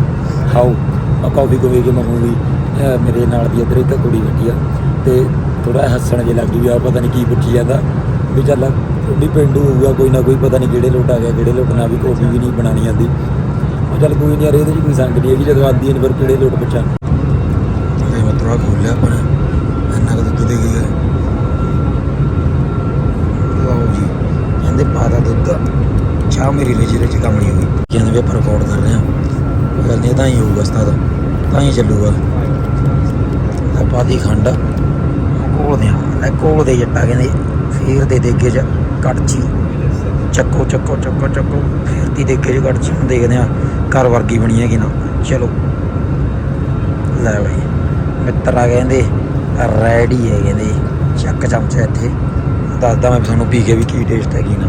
ਖਾਓ ਮੈਂ ਕਾਫੀ ਕੋਈ ਕਿ ਮੰਗੂਗੀ ਅਹ ਮੇਰੇ ਨਾਲ ਦੀ ਇੱਧਰ ਇੱਕ ਕੁੜੀ ਬੈਠੀ ਆ। ਤੇ ਥੋੜਾ ਹੱਸਣ ਜੇ ਲੱਗੀ ਵੀ ਆ ਪਤਾ ਨਹੀਂ ਕੀ ਪੁੱਛੀ ਜਾਂਦਾ। ਵੀ ਚੱਲ ਉਹਦੀ ਪਿੰਡੂ ਹੋਊਗਾ, ਕੋਈ ਨਾ ਕੋਈ ਪਤਾ ਨਹੀਂ ਕਿਹੜੇ ਲੋਟ ਆ ਗਿਆ, ਕਿਹੜੇ ਲੋਟ ਨਾ ਵੀ ਕਾਫੀ ਵੀ ਨਹੀਂ ਬਣਾਣੀ ਆਂਦੀ। ਉਹ ਚੱਲ ਕੋਈ ਨਹੀਂ ਯਾਰ, ਇਹਦੇ 'ਚ ਕੋਈ ਸੰਗ ਨਹੀਂ ਹੈਗੀ, ਜਦੋਂ ਆਦੀ ਨੇ ਪਰ ਕਿਹੜੇ ਲੋਟ ਪੁੱਛਾਂ। ਤੇ ਮੈਂ ਥੋੜਾ ਖੋਲ ਲਿਆ ਆਪਣਾ ਇੰਨਾ ਕੁ ਦੁੱਧ ਦੇ ਗਿਆ। ਲਓ ਜੀ, ਕਹਿੰਦੇ ਪਾਦਾ ਦੁੱਧ। ਚਾਹ ਮੇਰੀ ਲਈ ਜਿਹਦੇ ਚ ਹੋਈ। ਕਹਿੰਦੇ ਵੀ ਆਪਾਂ ਰਿਕਾਰਡ ਕਰ ਰਹੇ ਹਾਂ। ਕੋਈ ਗੱਲ ਤਾਂ ਹੀ ਹੋਊਗਾ ਉਸਤਾਦ, ਤਾਂ ਹੀ ਚੱਲੂਗਾ। ਆਪਾਂ ਦੀ ਖੰਡ। ਕੋਲਦੇ ਆ ਲੈ ਕੋਲ ਦੇ ਜੱਟਾ ਕਹਿੰਦੇ, ਫੇਰ ਦੇ ਦੇਗੇ ਚ ਕੜਚੀ ਚੱਕੋ ਚੱਕੋ ਚੱਕੋ ਚੱਕੋ, ਫੇਰ ਦੀ ਦੇਗੇ ਚ ਕੜਚੀ ਹੁਣ ਦੇਖਦੇ ਆ ਘਰ ਵਰਗੀ ਬਣੀ ਹੈ ਕਿ ਨਾ। ਚਲੋ। ਲੈ ਬਈ। ਮਿੱਤਰਾ ਕਹਿੰਦੇ ਰੈਡੀ ਹੈ ਕਹਿੰਦੇ ਚੱਕ ਚਮਚਾ ਇੱਥੇ। ਦੱਸਦਾ ਮੈਂ ਤੁਹਾਨੂੰ ਪੀ ਕੇ ਵੀ ਕੀ ਟੇਸਟ ਹੈ ਕੀ ਨਾ।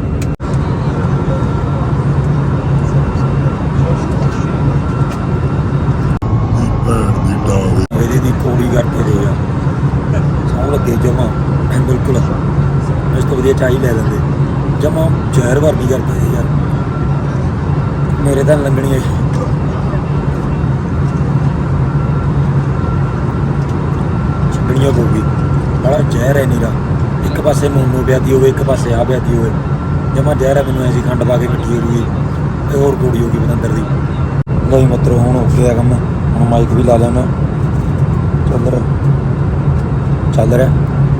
ਇਹਦੀ ਦੀ ਕੋੜੀ ਕਰਕੇ ਦੇ ਆ। ਸੌ ਲੱਗੇ ਜਮਾ ਬਿਲਕੁਲ। ਇਸ ਤੋਂ ਵਧੀਆ ਚਾਹੀ ਲੈ ਲੈਂਦੇ। ਜਮਾ ਜ਼ਹਿਰ ਵਰਗੀ ਕਰਕੇ ਯਾਰ ਮੇਰੇ ਤਾਂ ਲੰਗਣੀ ਹੈ ਛੱਡਣੀਆਂ ਪਊਗੀ ਬੜਾ ਜ਼ਹਿਰ ਹੈ ਨੀਰਾ। ਇੱਕ ਪਾਸੇ ਨੂਨੂ ਪਿਆਦੀ ਹੋਵੇ, ਇੱਕ ਪਾਸੇ ਆ ਪਿਆਦੀ ਹੋਵੇ। ਜਮਾ ਜ਼ਹਿਰ ਹੈ ਮੈਨੂੰ ਐਸੀ ਖੰਡ ਪਾ ਕੇ ਇਕੱਠੀ ਹੋਊਗੀ ਤੇ ਹੋਰ ਕੋੜੀ ਹੋਊਗੀ ਪਤੰਦਰ ਦੀ। ਲੋਈ ਮਤਰੋ, ਹੁਣ ਹੋ ਗਿਆ ਕੰਮ। ਹੁਣ ਮਾਈਕ ਵੀ ਲਾ ਲਿਆ ਮੈਂ ਚੱਲ ਰਿਹਾ। ਚੱਲ ਰਿਹਾ।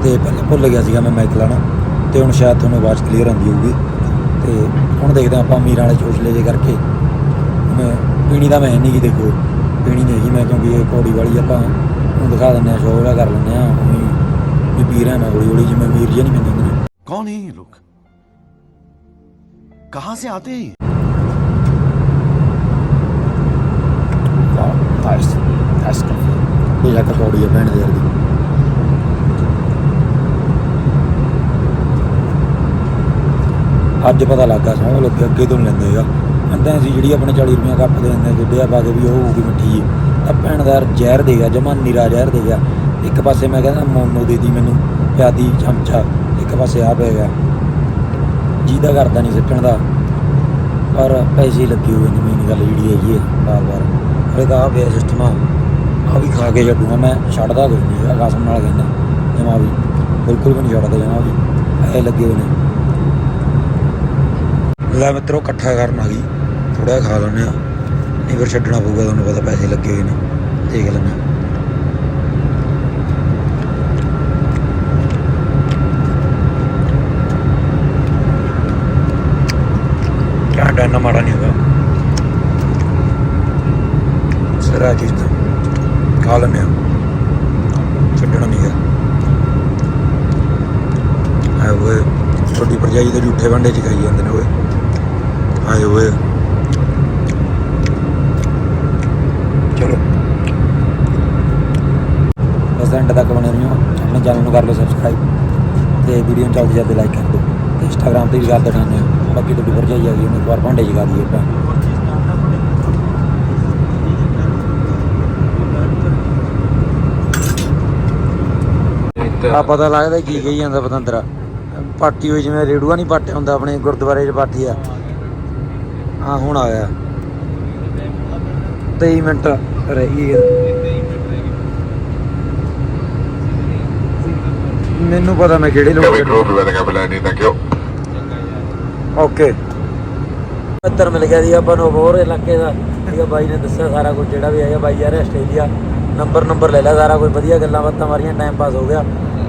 ਤੇ ਪਹਿਲਾਂ ਭੁੱਲ ਗਿਆ ਸੀਗਾ ਮੈਂ ਮਾਈਕ ਲਾਣਾ ਤੇ ਹੁਣ ਸ਼ਾਇਦ ਤੁਹਾਨੂੰ ਆਵਾਜ਼ ਕਲੀਅਰ ਆਉਂਦੀ ਹੋਊਗੀ। ਤੇ ਹੁਣ ਦੇਖਦੇ ਹਾਂ ਆਪਾਂ ਮੀਰਾਂ ਵਾਲੇ ਚੋਸ਼ਲੇ ਜੇ ਕਰਕੇ। ਮੈਂ ਪੀਣੀ ਤਾਂ ਮੈਂ ਨਹੀਂ ਗੀ, ਦੇਖੋ। ਪੀਣੀ ਨਹੀਂ ਹੈਗੀ ਮੈਂ ਕਿਉਂਕਿ ਇਹ ਪੌੜੀ ਵਾਲੀ ਆਪਾਂ ਨੂੰ ਦਿਖਾ ਦਿੰਦੇ ਆ ਸ਼ੋਅ ਕਰ ਲੈਂਦੇ ਆ ਵੀ ਵੀਰ ਹੈ ਮੈਂ ਹੌਲੀ ਹੌਲੀ ਜਿਵੇਂ ਵੀਰ ਜੀ ਨਹੀਂ ਮੈਨੂੰ ਹੁੰਦੇ ਕੌਣ ਹੈ ਇਹ ਕਹਾਂ ਸੇ ਆਤੇ ਹੈ ਫਾਇਰਸ ਫਾਇਰਸ ਕੋਈ ਜੱਟ ਕੌੜੀ ਦੇ ਯਾਰ ਅੱਜ ਪਤਾ ਲੱਗਾ ਸੋ ਲੋਕ ਅੱਗੇ ਤੋਂ ਲੈਂਦੇ ਆ ਅੰਦਾਂ ਜਿਹੜੀ ਆਪਣੇ 40 ਰੁਪਏ ਕੱਪ ਦੇ ਦਿੰਦੇ ਆ ਪਾ ਕੇ ਵੀ ਉਹ ਵੀ ਮਿੱਠੀ ਹੈ। ਤਾਂ ਭੈਣ ਦਾ ਜ਼ਹਿਰ ਦੇ ਗਿਆ, ਜਮਾ ਨੀਰਾ ਜ਼ਹਿਰ ਦੇ ਗਿਆ। ਇੱਕ ਪਾਸੇ ਮੈਂ ਕਹਿੰਦਾ ਮੋਮੋ ਦੇ ਦੀ ਮੈਨੂੰ ਪਿਆਦੀ ਚਮਚਾ, ਇੱਕ ਪਾਸੇ ਆ ਪੈ ਗਿਆ। ਜਿਹਦਾ ਕਰਦਾ ਨਹੀਂ ਸਿੱਟਣ ਦਾ, ਪਰ ਪੈਸੇ ਲੱਗੇ ਹੋਏ ਨੇ ਮੇਨ ਗੱਲ ਜਿਹੜੀ ਹੈਗੀ ਹੈ ਬਾਰ ਬਾਰ ਅਰੇ ਤਾਂ ਆ ਪਿਆ ਸਿਸਟਮ ਆ, ਆਹ ਵੀ ਖਾ ਕੇ ਛੱਡੂਗਾ, ਮੈਂ ਛੱਡਦਾ ਕੋਈ ਨਹੀਂ ਹੈਗਾ ਕਸਮ ਨਾਲ ਕਹਿੰਦਾ ਜਮਾ ਵੀ ਬਿਲਕੁਲ ਵੀ ਨਹੀਂ ਛੱਡਦਾ ਜਮਾ ਵੀ ਐ ਲੱਗੇ ਹੋਏ ਨੇ। ਲੈ ਮਿੱਤਰੋ, ਇਕੱਠਾ ਕਰਨ ਆ ਗਈ ਥੋੜਾ ਖਾ ਲੈਂਦੇ ਆ ਨਹੀਂ ਫਿਰ ਛੱਡਣਾ ਪਊਗਾ, ਤੁਹਾਨੂੰ ਪਤਾ ਪੈਸੇ ਲੱਗੇ ਹੋਏ ਨੇ। ਦੇਖ ਲੈਂਦੇ ਹਾਂ। ਕਿਆ ਮਾੜਾ ਨਹੀਂ ਹੋਗਾ ਸਰਾ ਚੀਜ਼ ਤਾਂ ਖਾ ਲੈਂਦੇ ਆ ਛੱਡਣਾ ਨਹੀਂ ਹੈ ਆਏ ਓਏ ਛੋਟੀ ਭਰਜਾਈ ਦੇ ਝੂਠੇ ਭਾਂਡੇ ਚ ਖਾਈ ਜਾਂਦੇ ਨੇ ਓਏ। ਆਏ ਓਏ ਚਲੋ। ਬਸ ਐਂਡ ਤੱਕ ਬਣੇ ਰਹੋ ਆਪਣੇ ਚੈਨਲ ਨੂੰ ਕਰ ਲਓ ਸਬਸਕ੍ਰਾਈਬ ਤੇ ਵੀਡੀਓ ਨੂੰ ਜਲਦੀ ਜਲਦੀ ਲਾਈਕ ਕਰ ਦਿਓ। ਤੇ ਇੰਸਟਾਗ੍ਰਾਮ ਤੇ ਵੀ ਕਰ ਦੇਣਾ ਨੇ ਬਾਕੀ ਤੁਹਾਡੀ ਭਰਜਾਈ ਆ ਗਈ ਉਹਨੂੰ ਇੱਕ ਵਾਰ ਭਾਂਡੇ ਖਾ ਦਈਏ ਆਪਾਂ। ਆ ਪਤਾ ਲੱਗਦਾ ਕੀ ਕਹੀ ਜਾਂਦਾ ਪਤੰਦਰਾ। ਪਾਟੀ ਹੋਈ ਜਿਵੇਂ ਰੇੜੂਆ ਨਹੀਂ ਪਾਟਿਆ ਹੁੰਦਾ ਆਪਣੇ ਗੁਰਦੁਆਰੇ 'ਚ ਪਾਟੀ ਆ। ਆ ਹੁਣ ਆ ਗਿਆ 23 ਮਿੰਟ। ਰਹਿ ਗਏ ਮੈਨੂੰ ਪਤਾ ਮੈਂ ਕਿਹੜੇ ਲੋਕ ਓਕੇ ਪੱਤਰ ਮਿਲ ਗਿਆ ਜੀ ਆਪਾਂ ਨੂੰ ਹੋਰ ਇਲਾਕੇ ਦਾ। ਠੀਕ ਆ ਬਾਈ ਨੇ ਦੱਸਿਆ ਸਾਰਾ ਕੁਝ ਜਿਹੜਾ ਵੀ ਹੈਗਾ ਬਾਈ ਯਾਰ ਆਸਟ੍ਰੇਲੀਆ। ਨੰਬਰ ਨੰਬਰ ਲੈ ਲਿਆ ਸਾਰਾ ਕੁਝ ਵਧੀਆ ਗੱਲਾਂ ਬਾਤਾਂ ਮਾਰੀਆਂ ਟਾਈਮ ਪਾਸ ਹੋ ਗਿਆ।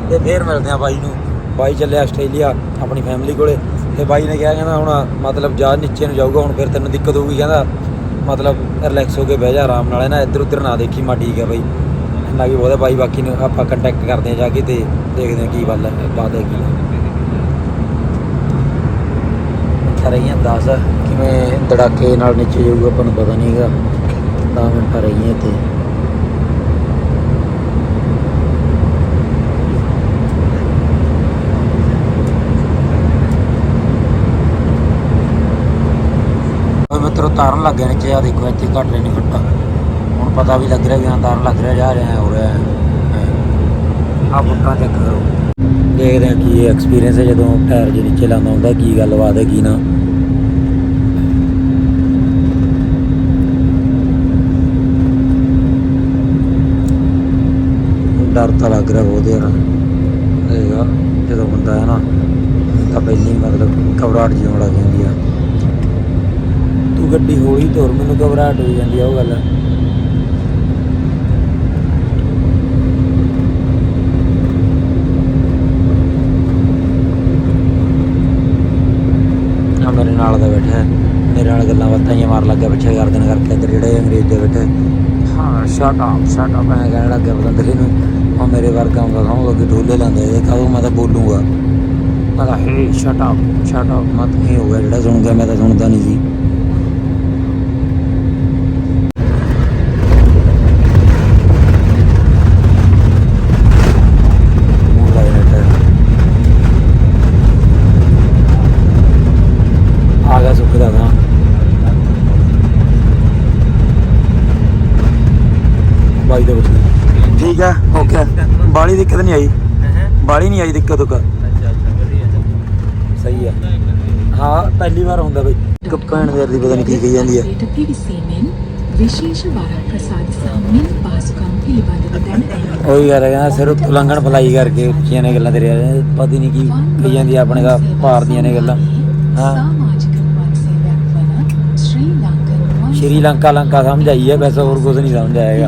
ਤੇ ਫੇਰ ਮਿਲਦੇ ਆ ਬਾਈ ਨੂੰ। ਬਾਈ ਚੱਲਿਆ ਆਸਟ੍ਰੇਲੀਆ ਆਪਣੀ ਫੈਮਿਲੀ ਕੋਲੇ। ਤੇ ਬਾਈ ਨੇ ਕਿਹਾ ਕਹਿੰਦਾ ਹੁਣ ਮਤਲਬ ਜਾ ਨੀਚੇ ਨੂੰ ਜਾਊਗਾ ਹੁਣ ਫਿਰ ਤੈਨੂੰ ਦਿੱਕਤ ਹੋਊਗੀ ਕਹਿੰਦਾ। ਮਤਲਬ ਰਿਲੈਕਸ ਹੋ ਕੇ ਬਹਿ ਜਾ ਆਰਾਮ ਨਾਲ ਹੈ ਨਾ ਇੱਧਰ ਉੱਧਰ ਨਾ ਦੇਖੀ, ਮਾ ਠੀਕ ਹੈ ਬਾਈ। ਨਾ ਕਿ ਉਹਦੇ ਬਾਈ, ਬਾਕੀ ਨੂੰ ਆਪਾਂ ਕੰਟੈਕਟ ਕਰਦੇ ਆ ਜਾ ਕੇ ਤੇ ਦੇਖਦੇ ਆ ਕੀ ਗੱਲ ਹੈ, ਬਾਤ ਹੈ ਕੀ। ਆ ਰਹੀਆਂ 10 ਕਿਵੇਂ ਧੜਾਕੇ ਨਾਲ ਨੀਚੇ ਜਾਊਗਾ, ਆਪਾਂ ਨੂੰ ਪਤਾ ਨਹੀਂ ਹੈਗਾ। 10 ਮਿੰਟ ਰਹੀਆਂ ਤੇ ਓਏ ਤਾਰਨ ਲੱਗ ਗਿਆ ਨੀਚੇ ਆ ਦੇਖੋ ਇੱਥੇ ਘੱਟ ਰਿਹਾ ਨਹੀਂ ਫੱਟਾ। ਹੁਣ ਪਤਾ ਵੀ ਲੱਗ ਰਿਹਾ ਕਿ ਹਾਂ ਤਾਰਨ ਲੱਗ ਰਿਹਾ, ਜਾ ਰਿਹਾ, ਹੋ ਰਿਹਾ ਆ ਫੁੱਟਾਂ ਚੈੱਕ ਕਰੋ। ਦੇਖਦੇ ਆ ਕੀ ਐਕਸਪੀਰੀਅੰਸ ਹੈ, ਜਦੋਂ ਟਾਇਰ ਜੇ ਨੀਚੇ ਲਾਉਂਦਾ ਹੁੰਦਾ, ਕੀ ਗੱਲਬਾਤ ਹੈ, ਕੀ ਨਾ। ਡਰ ਤਾਂ ਲੱਗ ਰਿਹਾ ਬਹੁਤ ਯਾਰ। ਹੈਗਾ, ਜਦੋਂ ਬੰਦਾ ਹੈ ਨਾ, ਤਾਂ ਪਹਿਲੀ ਮਤਲਬ ਘਬਰਾਹਟ ਜਿਹੀ ਲੱਗ ਜਾਂਦੀ ਆ। ਗੱਡੀ ਹੌਲੀ ਤੁਰ, ਮੈਨੂੰ ਘਬਰਾਹਟ ਹੋ ਜਾਂਦੀ ਆ, ਉਹ ਗੱਲ। ਆ ਮੇਰੇ ਨਾਲ ਦਾ ਬੈਠਾ ਮੇਰੇ ਨਾਲ ਗੱਲਾਂ ਬਾਤਾਂ ਹੀ ਮਾਰ ਲੱਗਿਆ ਪਿੱਛੇ ਗਰਦਨ ਕਰਕੇ ਇੱਧਰ ਜਿਹੜੇ ਅੰਗਰੇਜ਼ ਦੇ ਬੈਠੇ। ਹਾਂ ਸ਼ਟ ਅਪ ਸ਼ਟ ਅਪ ਐਂ ਕਹਿਣ ਲੱਗਿਆ ਪਤੰਦਰੀ ਨੂੰ। ਉਹ ਮੇਰੇ ਵਰਗਾ ਹੁੰਦਾ ਸਮਝ ਅੱਗੇ ਢੋਲੇ ਲਾਉਂਦੇ ਇਹ ਕਦੋਂ ਮੈਂ ਤਾਂ ਬੋਲੂਗਾ। ਮੈਂ ਕਿਹਾ, hey shut up shut up ਮਤ ਹੀ ਹੋ ਗਿਆ ਜਿਹੜਾ ਸੁਣ ਗਿਆ, ਮੈਂ ਤਾਂ ਸੁਣਦਾ ਨਹੀਂ ਸੀ। 22 ਦੇ ਵਿੱਚ ਠੀਕ ਆ? ਓਕੇ। ਬਾਲੀ ਦਿੱਕਤ ਨਹੀਂ ਆਈ? ਬਾਲੀ ਨਹੀਂ ਆਈ ਦਿੱਕਤ ਉਕਾ ਸਹੀ ਆ। ਹਾਂ ਪਹਿਲੀ ਵਾਰ ਹੁੰਦਾ ਬਈ। ਕਪੈਣ ਵੇਰ ਦੀ ਪਤਾ ਨਹੀਂ ਕੀ ਕਹੀ ਜਾਂਦੀ ਆ। ਉਹ ਯਾਰ ਕਹਿੰਦਾ ਸਿਰ ਉਲੰਘਣ ਫਲਾਈ ਕਰਕੇ ਉੱਚੀਆਂ ਨੇ ਗੱਲਾਂ ਤੇਰੇ ਪਤਾ ਨਹੀਂ ਕੀ ਕਹੀ ਜਾਂਦੀ ਆਪਣੇ ਦਾ ਭਾਰ ਦੀਆਂ ਨੇ ਗੱਲਾਂ। ਹਾਂ। ਸ਼੍ਰੀਲੰਕਾ ਲੰਕਾ ਸਮਝ ਆਈ ਹੈ ਵੈਸੇ ਹੋਰ ਕੁਝ ਨਹੀਂ ਸਮਝ ਆਏਗਾ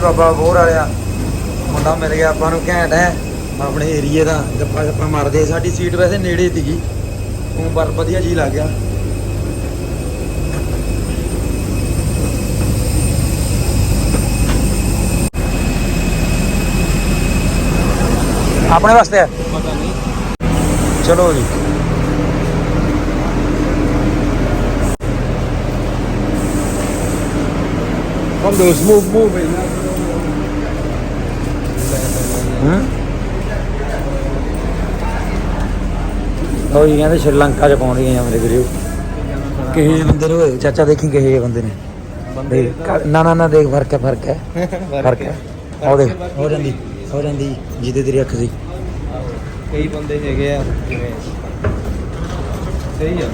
ਬਾਬਾ ਬੋਰ ਵਾਲਿਆ। ਮੁੰਡਾ ਮਿਲ ਗਿਆ ਆਪਾਂ ਨੂੰ ਘੈਂਟ ਹੈ। ਆਪਣੇ ਏਰੀਏ ਦਾ ਗੱਪਾਂ ਗੱਪਾਂ ਮਾਰਦੇ ਸਾਡੀ ਸੀਟ ਵੈਸੇ ਨੇੜੇ ਸੀਗੀ। ਉਹ ਪਰ ਵਧੀਆ ਜੀ ਲੱਗ ਗਿਆ। ਆਪਣੇ ਵਾਸਤੇ ਹੈ? ਪਤਾ ਨਹੀਂ। ਚਲੋ ਜੀ। Come those move. ਹੂੰ? ਉਹ ਹੀ ਕਹਿੰਦੇ ਸ਼੍ਰੀਲੰਕਾ ਚ ਪਹੁੰਚ ਗਏ ਆ ਮੇਰੇ ਵੀਰੋ। ਕਿਸੇ ਜਿਹੇ ਬੰਦੇ ਨੂੰ ਚਾਚਾ ਦੇਖੀ ਕਿਸੇ ਜਿਹੇ ਬੰਦੇ ਨੇ। ਦੇਖ, ਨਾ। ਨਾ ਨਾ ਦੇਖ ਫ਼ਰਕ ਹੈ ਫ਼ਰਕ ਹੈ। ਫ਼ਰਕ ਹੈ। ਉਹ ਦੇਖ। ਹੋ ਜਾਂਦੀ ਹੋ ਜਾਂਦੀ ਜਿਹਦੇ ਤੇਰੀ ਅੱਖ ਸੀ। ਕਈ ਬੰਦੇ ਹੈਗੇ ਆ ਜਿਵੇਂ ਸਹੀ ਆ।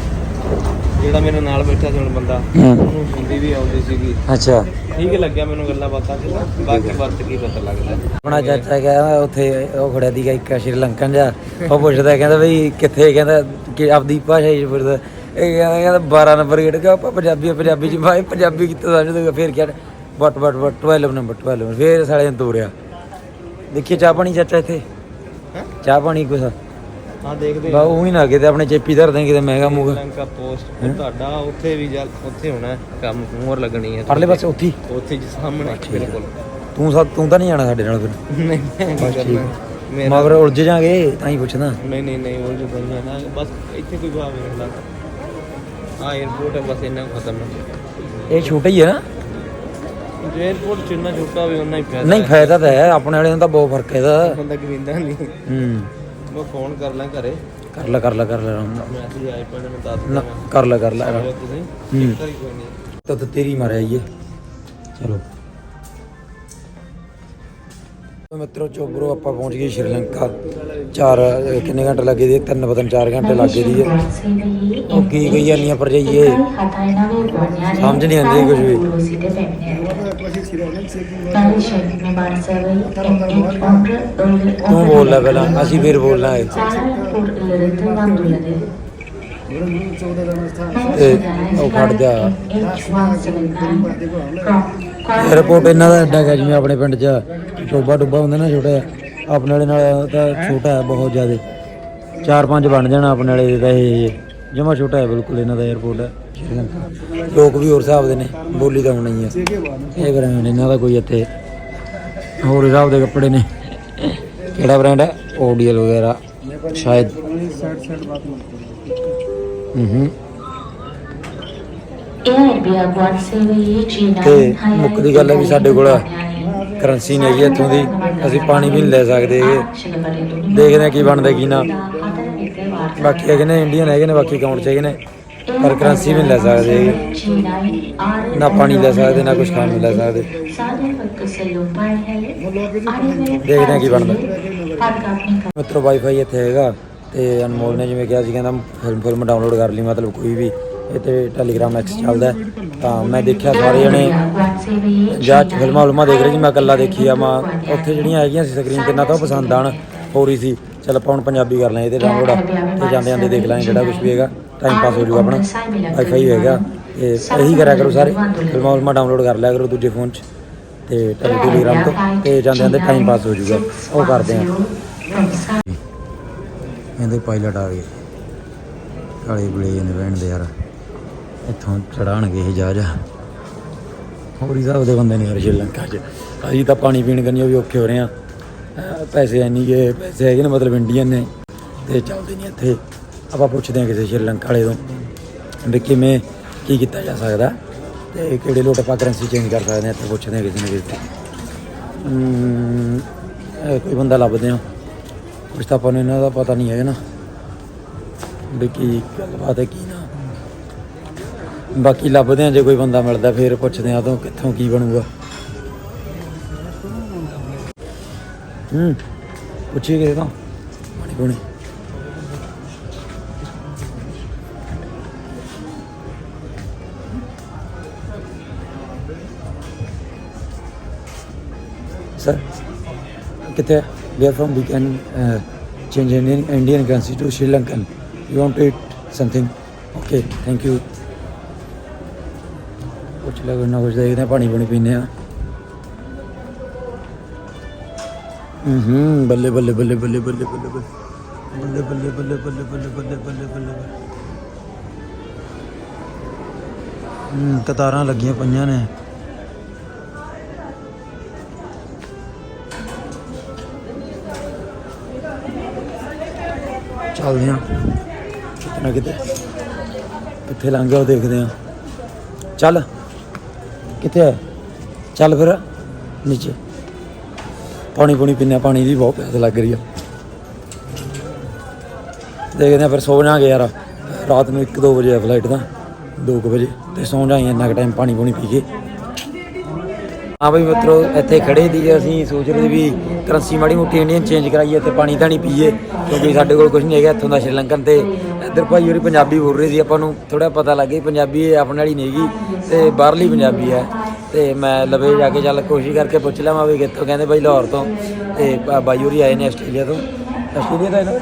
ਜਿਹੜਾ ਮੇਰੇ ਨਾਲ ਬੈਠਾ ਸੀ ਹੁਣ ਬੰਦਾ ਹੂੰ। ਉਹਨੂੰ ਹਿੰਦੀ ਵੀ ਆਉਂਦੀ ਸੀਗੀ। ਅੱਛਾ। ਠੀਕ ਲੱਗਿਆ ਮੈਨੂੰ ਗੱਲਾਂ ਬਾਤਾਂ ਚ ਬਾਕੀ ਵਰਤ ਕੀ ਪਤਾ ਲੱਗਦਾ। ਆਪਣਾ ਚਾਚਾ ਕਹਿੰਦਾ ਉੱਥੇ ਉਹ ਖੜਿਆ ਦੀਗਾ ਇੱਕ ਸ਼੍ਰੀਲੰਕਨ ਜਾ ਉਹ ਪੁੱਛਦਾ ਕਹਿੰਦਾ ਬਈ ਕਿੱਥੇ ਕਹਿੰਦਾ ਕਿ ਆਪਦੀ ਭਾਸ਼ਾ ਹੀ ਪੁੱਛਦਾ। ਇਹ ਕਹਿੰਦਾ ਕਹਿੰਦਾ 12 ਨੰਬਰ ਗੇਟ ਕਿ ਆਪਾਂ ਪੰਜਾਬੀ ਆ, ਪੰਜਾਬੀ ਚ ਭਾਈ ਪੰਜਾਬੀ ਕਿੱਥੇ ਸਮਝਦੇ ਫਿਰ ਕਿਹਾ but but but 12 number 12 number. ਫਿਰ ਸਾਲੇ ਨੇ ਤੋਰਿਆ। ਦੇਖੀਏ ਚਾਹ ਪਾਣੀ ਚਾਚਾ ਇੱਥੇ? ਚਾਹ ਪਾਣੀ ਕੁਛ? ਦੇਖਦੇ ਬਾ ਉਹ ਹੀ ਨਾ ਕਿਤੇ ਆਪਣੇ ਚੇਪੀ ਧਰ ਕਿਤੇ ਮਹਿੰਗਾ ਮੂਗਾ ਲੰਕਾ ਪੋਸਟ ਉਹ ਤੁਹਾਡਾ ਉੱਥੇ ਵੀ ਜਾ ਉੱਥੇ ਹੋਣਾ ਹੈ, ਕੰਮ ਹੋਰ ਲੱਗਣੀ ਹੈ ਪਰਲੇ ਪਾਸੇ ਉੱਥੀ ਉੱਥੇ ਜੀ ਸਾਹਮਣੇ ਬਿਲਕੁਲ। ਤੂੰ ਸਾ ਤੂੰ ਤਾਂ ਨਹੀਂ ਜਾਣਾ ਸਾਡੇ ਨਾਲ ਫਿਰ? ਨਹੀਂ ਮੈਂ ਨਹੀਂ ਕਰਨਾ। ਮੇਰਾ ਉਲਝ ਜਾਗੇ ਤਾਂ ਹੀ ਪੁੱਛਦਾ। ਨਹੀਂ ਨਹੀਂ ਨਹੀਂ ਉਹ ਜੋ ਬੰਦਾ ਬਸ ਇੱਥੇ ਕੋਈ ਭਾਵ ਨਹੀਂ ਲੱਗਦਾ ਹਾਂ 에어ਪੋਰਟ ਬਸ ਇੰਨਾ ਖਤਮ ਹੈ। ਇਹ ਛੋਟਾ ਹੀ ਹੈ ਨਾ। ਜੇ 에어ਪੋਰਟ ਜਿੰਨਾ ਛੋਟਾ ਹੋਵੇ ਹੀ ਫਾਇਦਾ ਨਹੀਂ ਫਾਇਦਾ ਤਾਂ ਹੈ ਆਪਣੇ ਵਾਲੇ ਨੂੰ ਤਾਂ ਬਹੁਤ ਫ਼ਰਕ ਹੈ ਇਹਦਾ। ਬੰਦਾ ਗਵਿੰਦਾ ਨਹੀਂ। ਹੂੰ। ਮੈਂ ਫੋਨ ਕਰ ਲਾਂ ਘਰੇ। ਕਰ ਲੈ ਕਰ ਲੈ ਕਰ ਲੈ ਆਰਾਮ ਨਾਲ। ਮੈਸੇਜ ਆਏ ਪੜੇ ਨੂੰ ਦੱਸ ਨਾ ਕਰ ਲੈ ਕਰ ਲੈ। ਤੁਸੀਂ। ਹੂੰ। ਕੋਈ ਨਹੀਂ। ਤਾਂ ਤੇਰੀ ਮਾਰਿਆ ਆਈਏ ਚਲੋ। ਮਿੱਤਰੋ ਚੋਬਰੋ ਆਪਾਂ ਪਹੁੰਚ ਗਏ ਸ਼੍ਰੀਲੰਕਾ। ਚਾਰ ਕਿੰਨੇ ਘੰਟੇ ਲੱਗੇ ਦੀ ਤਿੰਨ ਪਤਨ 4 ਘੰਟੇ ਲੱਗੇ ਦੀ ਹੈ ਉਹ ਕੀ ਗਈ ਜਾਂਦੀਆਂ ਪਰ ਜਾਈਏ ਸਮਝ ਨਹੀਂ ਆਉਂਦੀ ਕੁਝ ਵੀ। ਤੂੰ ਬੋਲ ਲੈ ਪਹਿਲਾਂ, ਅਸੀਂ ਫਿਰ ਬੋਲਣਾ ਹੈ ਤੇ ਉਹ ਖੜ ਜਾ। ਏਅਰਪੋਰਟ ਇਹਨਾਂ ਦਾ ਐਡਾ ਹੈਗਾ ਜਿਵੇਂ ਆਪਣੇ ਪਿੰਡ 'ਚ ਟੋਬਾ ਟੋਬਾ ਹੁੰਦਾ ਨਾ ਛੋਟਾ ਜਿਹਾ ਆਪਣੇ ਵਾਲੇ ਨਾਲ ਤਾਂ ਛੋਟਾ ਹੈ ਬਹੁਤ ਜ਼ਿਆਦਾ। ਚਾਰ ਪੰਜ ਬਣ ਜਾਣਾ ਆਪਣੇ ਵਾਲੇ ਦਾ ਇਹ ਜਮਾ ਛੋਟਾ ਹੈ ਬਿਲਕੁਲ ਇਹਨਾਂ ਦਾ ਏਅਰਪੋਰਟ ਹੈ ਲੋਕ ਵੀ ਹੋਰ ਹਿਸਾਬ ਦੇ ਨੇ, ਬੋਲੀ ਤਾਂ ਹੋਣੀ ਹੈ ਇਹ ਬ੍ਰਾਂਡ ਇਹਨਾਂ ਦਾ ਕੋਈ ਇੱਥੇ ਹੋਰ ਹਿਸਾਬ ਦੇ ਕੱਪੜੇ ਨੇ। ਕਿਹੜਾ ਬ੍ਰਾਂਡ ਹੈ? ਓਡੀਐਲ ਵਗੈਰਾ, ਸ਼ਾਇਦ। ਹੂੰ ਹੂੰ। ਤੇ ਮੁੱਕ ਦੀ ਗੱਲ ਹੈ ਵੀ ਸਾਡੇ ਕੋਲ ਕਰੰਸੀ ਨਹੀਂ ਹੈਗੀ ਇੱਥੋਂ ਦੀ ਅਸੀਂ ਪਾਣੀ ਵੀ ਨਹੀਂ ਲੈ ਸਕਦੇ ਹੈਗੇ ਦੇਖਦੇ ਹਾਂ ਕੀ ਬਣਦਾ ਕੀ ਨਾ। ਬਾਕੀ ਹੈਗੇ ਨੇ ਇੰਡੀਅਨ ਹੈਗੇ ਨੇ ਬਾਕੀ ਅਕਾਊਂਟ 'ਚ ਹੈਗੇ ਨੇ। ਪਰ ਕਰੰਸੀ ਵੀ ਨਹੀਂ ਲੈ ਸਕਦੇ ਹੈਗੇ ਨਾ ਪਾਣੀ ਲੈ ਸਕਦੇ ਨਾ ਕੁਝ ਖਾਣ ਨੂੰ ਲੈ ਸਕਦੇ। ਦੇਖਦੇ ਹਾਂ ਕੀ ਬਣਦਾ। ਮਿੱਤਰੋ ਵਾਈਫਾਈ ਇੱਥੇ ਹੈਗਾ ਤੇ ਅਨਮੋਲ ਨੇ ਜਿਵੇਂ ਕਿਹਾ ਸੀ ਕਹਿੰਦਾ ਫਿਲਮ ਫਿਲਮ ਡਾਊਨਲੋਡ ਕਰ ਲਈ ਮਤਲਬ ਕੋਈ ਵੀ। ਇਹ ਤੇ ਟੈਲੀਗ੍ਰਾਮ ਐਕਸ ਚੱਲਦਾ ਤਾਂ ਮੈਂ ਦੇਖਿਆ ਸਾਰੇ ਜਣੇ ਜਾਂ ਚ ਫਿਲਮਾਂ ਫਿਲਮਾਂ ਦੇਖ ਰਹੇ ਸੀ ਮੈਂ ਇਕੱਲਾ ਦੇਖੀ ਆ, ਮੈਂ ਉੱਥੇ ਜਿਹੜੀਆਂ ਹੈਗੀਆਂ ਸੀ ਸਕਰੀਨ ਤੇ, ਨਾ ਤਾਂ ਉਹ ਪਸੰਦ ਆਣ, ਹੋ ਰਹੀ ਸੀ। ਚਲ ਆਪਾਂ ਹੁਣ ਪੰਜਾਬੀ ਕਰ ਲਾਂਗੇ ਤੇ ਡਾਊਨਲੋਡ ਤੇ ਜਾਂਦੇ ਜਾਂਦੇ ਦੇਖ ਲਾਂਗੇ ਜਿਹੜਾ ਕੁਝ ਵੀ ਹੈਗਾ। ਟਾਈਮ ਪਾਸ ਹੋ ਜੂਗਾ ਆਪਣਾ। ਵਾਈਫਾਈ ਹੈਗਾ। ਤੇ ਇਹੀ ਕਰਿਆ ਕਰੋ ਸਾਰੇ। ਫਿਲਮਾਂ ਫਿਲਮਾਂ ਡਾਊਨਲੋਡ ਕਰ ਲਿਆ ਕਰੋ ਦੂਜੇ ਫੋਨ 'ਚ। ਤੇ ਟੈਲੀਗ੍ਰਾਮ ਤੋਂ। ਤੇ ਜਾਂਦੇ ਜਾਂਦੇ ਟਾਈਮ ਪਾਸ ਹੋ ਜੂਗਾ। ਉਹ ਕਰਦੇ ਆ। ਇਹਦੇ ਪਾਇਲਟ ਆ ਗਏ। ਕਾਲੇ ਬਲੇ ਜਾਂਦੇ ਬਹਿਣ ਦੇ ਯਾਰ। ਇੱਥੋਂ ਚੜਾਣਗੇ ਇਹ ਜਹਾਜ਼। ਹੋਰ ਹਿਸਾਬ ਦੇ ਬੰਦੇ ਨੇ ਯਾਰ ਸ਼੍ਰੀਲੰਕਾ 'ਚ। ਅਸੀਂ ਤਾਂ ਪਾਣੀ ਪੀਣ ਕੰਨੀ ਵੀ ਔਖੇ ਹੋ ਰਹੇ ਆ ਪੈਸੇ ਐਨੀ ਨਹੀਂ ਪੈਸੇ ਹੈਗੇ ਨੇ ਮਤਲਬ ਇੰਡੀਅਨ ਨੇ, ਤੇ ਚੱਲਦੇ ਨਹੀਂ ਇੱਥੇ। ਆਪਾਂ ਪੁੱਛਦੇ ਹਾਂ ਕਿਸੇ ਸ਼੍ਰੀਲੰਕਾ ਵਾਲੇ ਤੋਂ ਵੀ ਕਿਵੇਂ, ਕੀ ਕੀਤਾ ਜਾ ਸਕਦਾ, ਤੇ ਕਿਹੜੇ ਲੋਟ ਆਪਾਂ ਕਰੰਸੀ ਚੇਂਜ ਕਰ ਸਕਦੇ ਹਾਂ, ਇੱਥੇ ਪੁੱਛਦੇ ਹਾਂ ਕਿਸੇ ਨਾ ਕਿਸੇ ਕੋਈ ਬੰਦਾ ਲੱਭਦੇ ਆ ਕੁਛ ਤਾਂ ਆਪਾਂ ਨੂੰ ਇਹਨਾਂ ਦਾ ਪਤਾ ਨਹੀਂ ਹੈਗਾ ਨਾ, ਵੀ ਕੀ ਗੱਲਬਾਤ ਹੈ, ਕੀ ਨਾ। ਬਾਕੀ ਲੱਭਦੇ ਆ ਜੇ ਕੋਈ ਬੰਦਾ ਮਿਲਦਾ ਫੇਰ ਪੁੱਛਦੇ ਆ ਤੋਂ ਕਿੱਥੋਂ ਕੀ ਬਣੂਗਾ ਹੂੰ ਪੁੱਛੀਏ ਕਿਸੇ ਤੋਂ ਪਾਣੀ ਪੂਣੀ ਸਰ ਕਿੱਥੇ we are from we can uh, change Indian, Indian currency to Sri Lankan you want to eat something okay thank you ਕੁਛ ਲੱਗ ਨਾ ਕੁਛ ਦੇਖਦੇ ਹਾਂ ਪਾਣੀ ਪੂਣੀ ਪੀਨੇ ਆ ਹੂੰ ਬੱਲੇ ਬੱਲੇ ਬੱਲੇ ਬੱਲੇ ਬੱਲੇ ਬੱਲੇ ਬੱਲੇ ਬੱਲੇ ਬੱਲੇ ਬੱਲੇ ਬੱਲੇ ਬੱਲੇ ਬੱਲੇ ਬੱਲੇ ਬੱਲੇ ਹੂੰ ਕਤਾਰਾਂ ਲੱਗੀਆਂ ਪਈਆਂ ਨੇ ਚੱਲਦੇ ਆ ਕਿਤੇ ਨਾ ਕਿਤੇ ਕਿੱਥੇ ਲੰਘ ਗਿਆ ਉਹ ਦੇਖਦੇ ਆ ਚੱਲ ਕਿੱਥੇ ਹੈ ਚੱਲ ਫਿਰ ਨੀਚੇ। ਪਾਣੀ ਪੂਣੀ ਪੀਨੇ ਆ, ਪਾਣੀ ਦੀ ਬਹੁਤ ਪਿਆਸ ਲੱਗ ਰਹੀ ਆ। ਦੇਖਦੇ ਆ ਫਿਰ ਸੋ ਜਾਾਂਗੇ ਯਾਰ। ਰਾਤ ਨੂੰ 1-2 ਵਜੇ ਆ ਫਲਾਈਟ ਦਾ 2 ਵਜੇ। ਤੇ ਸੌ ਜਾਈਏ ਇੰਨਾ ਕੁ ਟਾਈਮ ਪਾਣੀ ਪੂਣੀ ਪੀ ਕੇ। ਹਾਂ ਬਈ ਮਿੱਤਰੋ, ਇੱਥੇ ਖੜੇ ਦੀ ਅਸੀਂ, ਸੋਚ ਰਹੇ ਵੀ ਕਰੰਸੀ ਮਾੜੀ ਮੋਟੀ ਇੰਡੀਅਨ ਚੇਂਜ ਕਰਾਈਏ ਤੇ ਪਾਣੀ ਤਾਂ ਨਹੀਂ ਪੀਏ, ਕਿਉਂਕਿ ਸਾਡੇ ਕੋਲ ਕੁਝ ਨਹੀਂ ਹੈਗਾ ਇੱਥੋਂ ਦਾ ਸ਼੍ਰੀਲੰਕਨ ਤੇ। ਇੱਧਰ ਭਾਈ ਹੋਰੀ ਪੰਜਾਬੀ ਬੋਲ ਰਹੇ ਸੀ, ਆਪਾਂ ਨੂੰ ਥੋੜਾ ਪਤਾ ਲੱਗ ਗਿਆ ਪੰਜਾਬੀ ਇਹ ਆਪਣੇ ਵਾਲੀ ਨਹੀਂ ਹੈਗੀ, ਤੇ ਬਾਹਰਲੀ ਪੰਜਾਬੀ ਹੈ। ਤੇ ਮੈਂ ਲਵੇ ਜਾ ਕੇ ਚੱਲ ਕੋਸ਼ਿਸ਼ ਕਰਕੇ ਪੁੱਛ ਲਵਾਂ ਵੀ ਕਿੱਥੋਂ ਕਹਿੰਦੇ ਬਾਈ ਲਾਹੌਰ ਤੋਂ। ਤੇ ਬਾਈ ਹੋਰੀ ਆਏ ਨੇ ਆਸਟ੍ਰੇਲੀਆ ਤੋਂ। ਆਸਟ੍ਰੇਲੀਆ ਤੋਂ ਆਏ ਨੇ?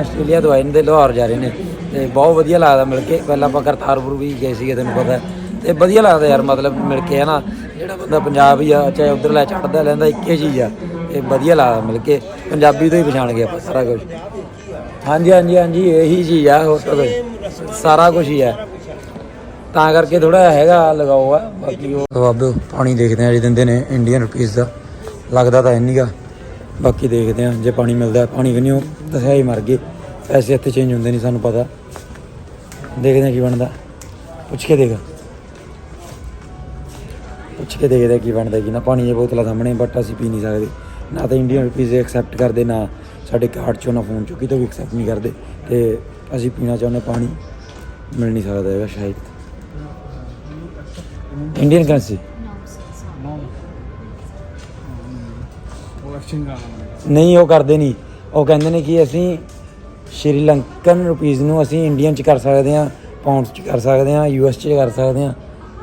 ਆਸਟ੍ਰੇਲੀਆ ਤੋਂ ਆਏ ਨੇ ਤੇ ਲਾਹੌਰ ਜਾ ਰਹੇ ਨੇ। ਤੇ ਬਹੁਤ ਵਧੀਆ ਲੱਗਦਾ ਮਿਲ ਕੇ। ਪਹਿਲਾਂ ਆਪਾਂ ਕਰਤਾਰਪੁਰ ਵੀ ਗਏ ਸੀਗੇ, ਤੈਨੂੰ ਪਤਾ ਤੇ ਵਧੀਆ ਲੱਗਦਾ ਯਾਰ, ਮਤਲਬ ਮਿਲ ਕੇ ਹੈ ਨਾ ਜਿਹੜਾ ਬੰਦਾ ਪੰਜਾਬੀ ਆ, ਚਾਹੇ ਉਧਰਲਾ ਚੜਦਾ, ਲੈਂਦਾ, ਇੱਕੇ ਚੀਜ਼ ਆ, ਇਹ ਵਧੀਆ ਲੱਗਦਾ ਮਿਲ ਕੇ, ਪੰਜਾਬੀ ਤੋਂ ਹੀ ਪਛਾਣ ਗਿਆ ਆਪਾਂ ਸਾਰਾ ਕੁਝ ਹਾਂਜੀ ਹਾਂਜੀ ਹਾਂਜੀ, ਇਹੀ ਚੀਜ਼ ਆ, ਹੋਰ ਤਾਂ ਕੁਛ ਸਾਰਾ ਕੁਝ ਹੀ ਆ। ਤਾਂ ਕਰਕੇ ਥੋੜਾ ਹੈਗਾ ਲਗਾਓ ਆ, ਬਾਕੀ ਉਹ ਬਾਬੇ, ਪਾਣੀ ਦੇਖਦੇ ਆ ਜੇ ਦਿੰਦੇ ਨੇ ਇੰਡੀਅਨ ਰੁਪੀਸ ਦਾ। ਲੱਗਦਾ ਤਾਂ ਇੰਨੀ ਗਾ ਬਾਕੀ ਦੇਖਦੇ ਆ ਜੇ ਪਾਣੀ ਮਿਲਦਾ ਪਾਣੀ ਕਿੰਨੀ ਉਹ ਦੱਸਿਆ ਹੀ ਮਰ ਗਏ ਪੈਸੇ ਇੱਥੇ ਚੇਂਜ ਹੁੰਦੇ ਨਹੀਂ, ਸਾਨੂੰ ਪਤਾ। ਦੇਖਦੇ ਆ ਕੀ ਬਣਦਾ। ਪੁੱਛ ਕੇ ਦੇਗਾ ਪੁੱਛ ਕੇ ਦੇਖਦੇ ਕੀ ਬਣਦਾ, ਕੀ ਨਾ। ਪਾਣੀ ਦੀ ਬੋਤਲਾਂ ਸਾਹਮਣੇ ਬਟ ਅਸੀਂ ਪੀ ਨਹੀਂ ਸਕਦੇ। ਨਾ ਤਾਂ ਇੰਡੀਅਨ ਰੁਪੀਜ਼ ਐਕਸੈਪਟ ਕਰਦੇ, ਨਾ ਸਾਡੇ ਕਾਰਡ ਚੋਂ, ਨਾ ਫੋਨ ਚੋਂ, ਕਿਤੋਂ ਵੀ ਐਕਸੈਪਟ ਨਹੀਂ ਕਰਦੇ। ਤੇ ਅਸੀਂ ਪੀਣਾ ਚਾਹੁੰਦੇ ਪਾਣੀ। ਮਿਲ ਨਹੀਂ ਸਕਦਾ ਹੈਗਾ ਸ਼ਾਇਦ। ਇੰਡੀਅਨ ਕਰੰਸੀ ਨਹੀਂ, ਉਹ ਕਰਦੇ ਨਹੀਂ। ਉਹ ਕਹਿੰਦੇ ਨੇ ਕਿ ਅਸੀਂ ਸ਼੍ਰੀਲੰਕਨ ਰੁਪੀਜ਼ ਨੂੰ ਅਸੀਂ ਇੰਡੀਅਨ ਚ ਕਰ ਸਕਦੇ ਹਾਂ ਪਾਉਂਡਸ ਚ ਕਰ ਸਕਦੇ ਹਾਂ ਯੂਐਸ ਚ ਕਰ ਸਕਦੇ ਹਾਂ।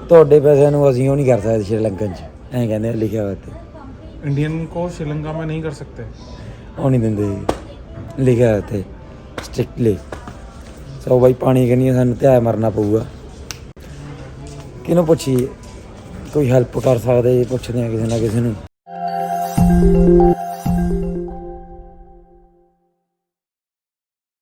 ਤੁਹਾਡੇ ਪੈਸਿਆਂ ਨੂੰ ਅਸੀਂ ਉਹ ਨਹੀਂ ਕਰ ਸਕਦੇ ਸ਼੍ਰੀਲੰਕਨ ਚ ਐਂ ਕਹਿੰਦੇ ਆ ਲਿਖਿਆ ਹੋਇਆ ਤੇ इंडियन को श्रीलंका में नहीं कर सकते ਉਹ ਨਹੀਂ ਦਿੰਦੇ ਜੀ। ਲਿਖਿਆ ਹੋਇਆ ਤੇ ਸਟ੍ਰਿਕਟਲੀ ਸੋ ਬਾਈ ਪਾਣੀ ਕਿੰਨੀ ਸਾਨੂੰ ਧਿਆ ਮਰਨਾ ਪਊਗਾ ਕਿਹਨੂੰ ਪੁੱਛੀਏ ਕੋਈ ਹੈਲਪ ਕਰ ਸਕਦੇ ਜੀ, ਪੁੱਛਦੇ ਆ ਕਿਸੇ ਨਾ ਕਿਸੇ ਨੂੰ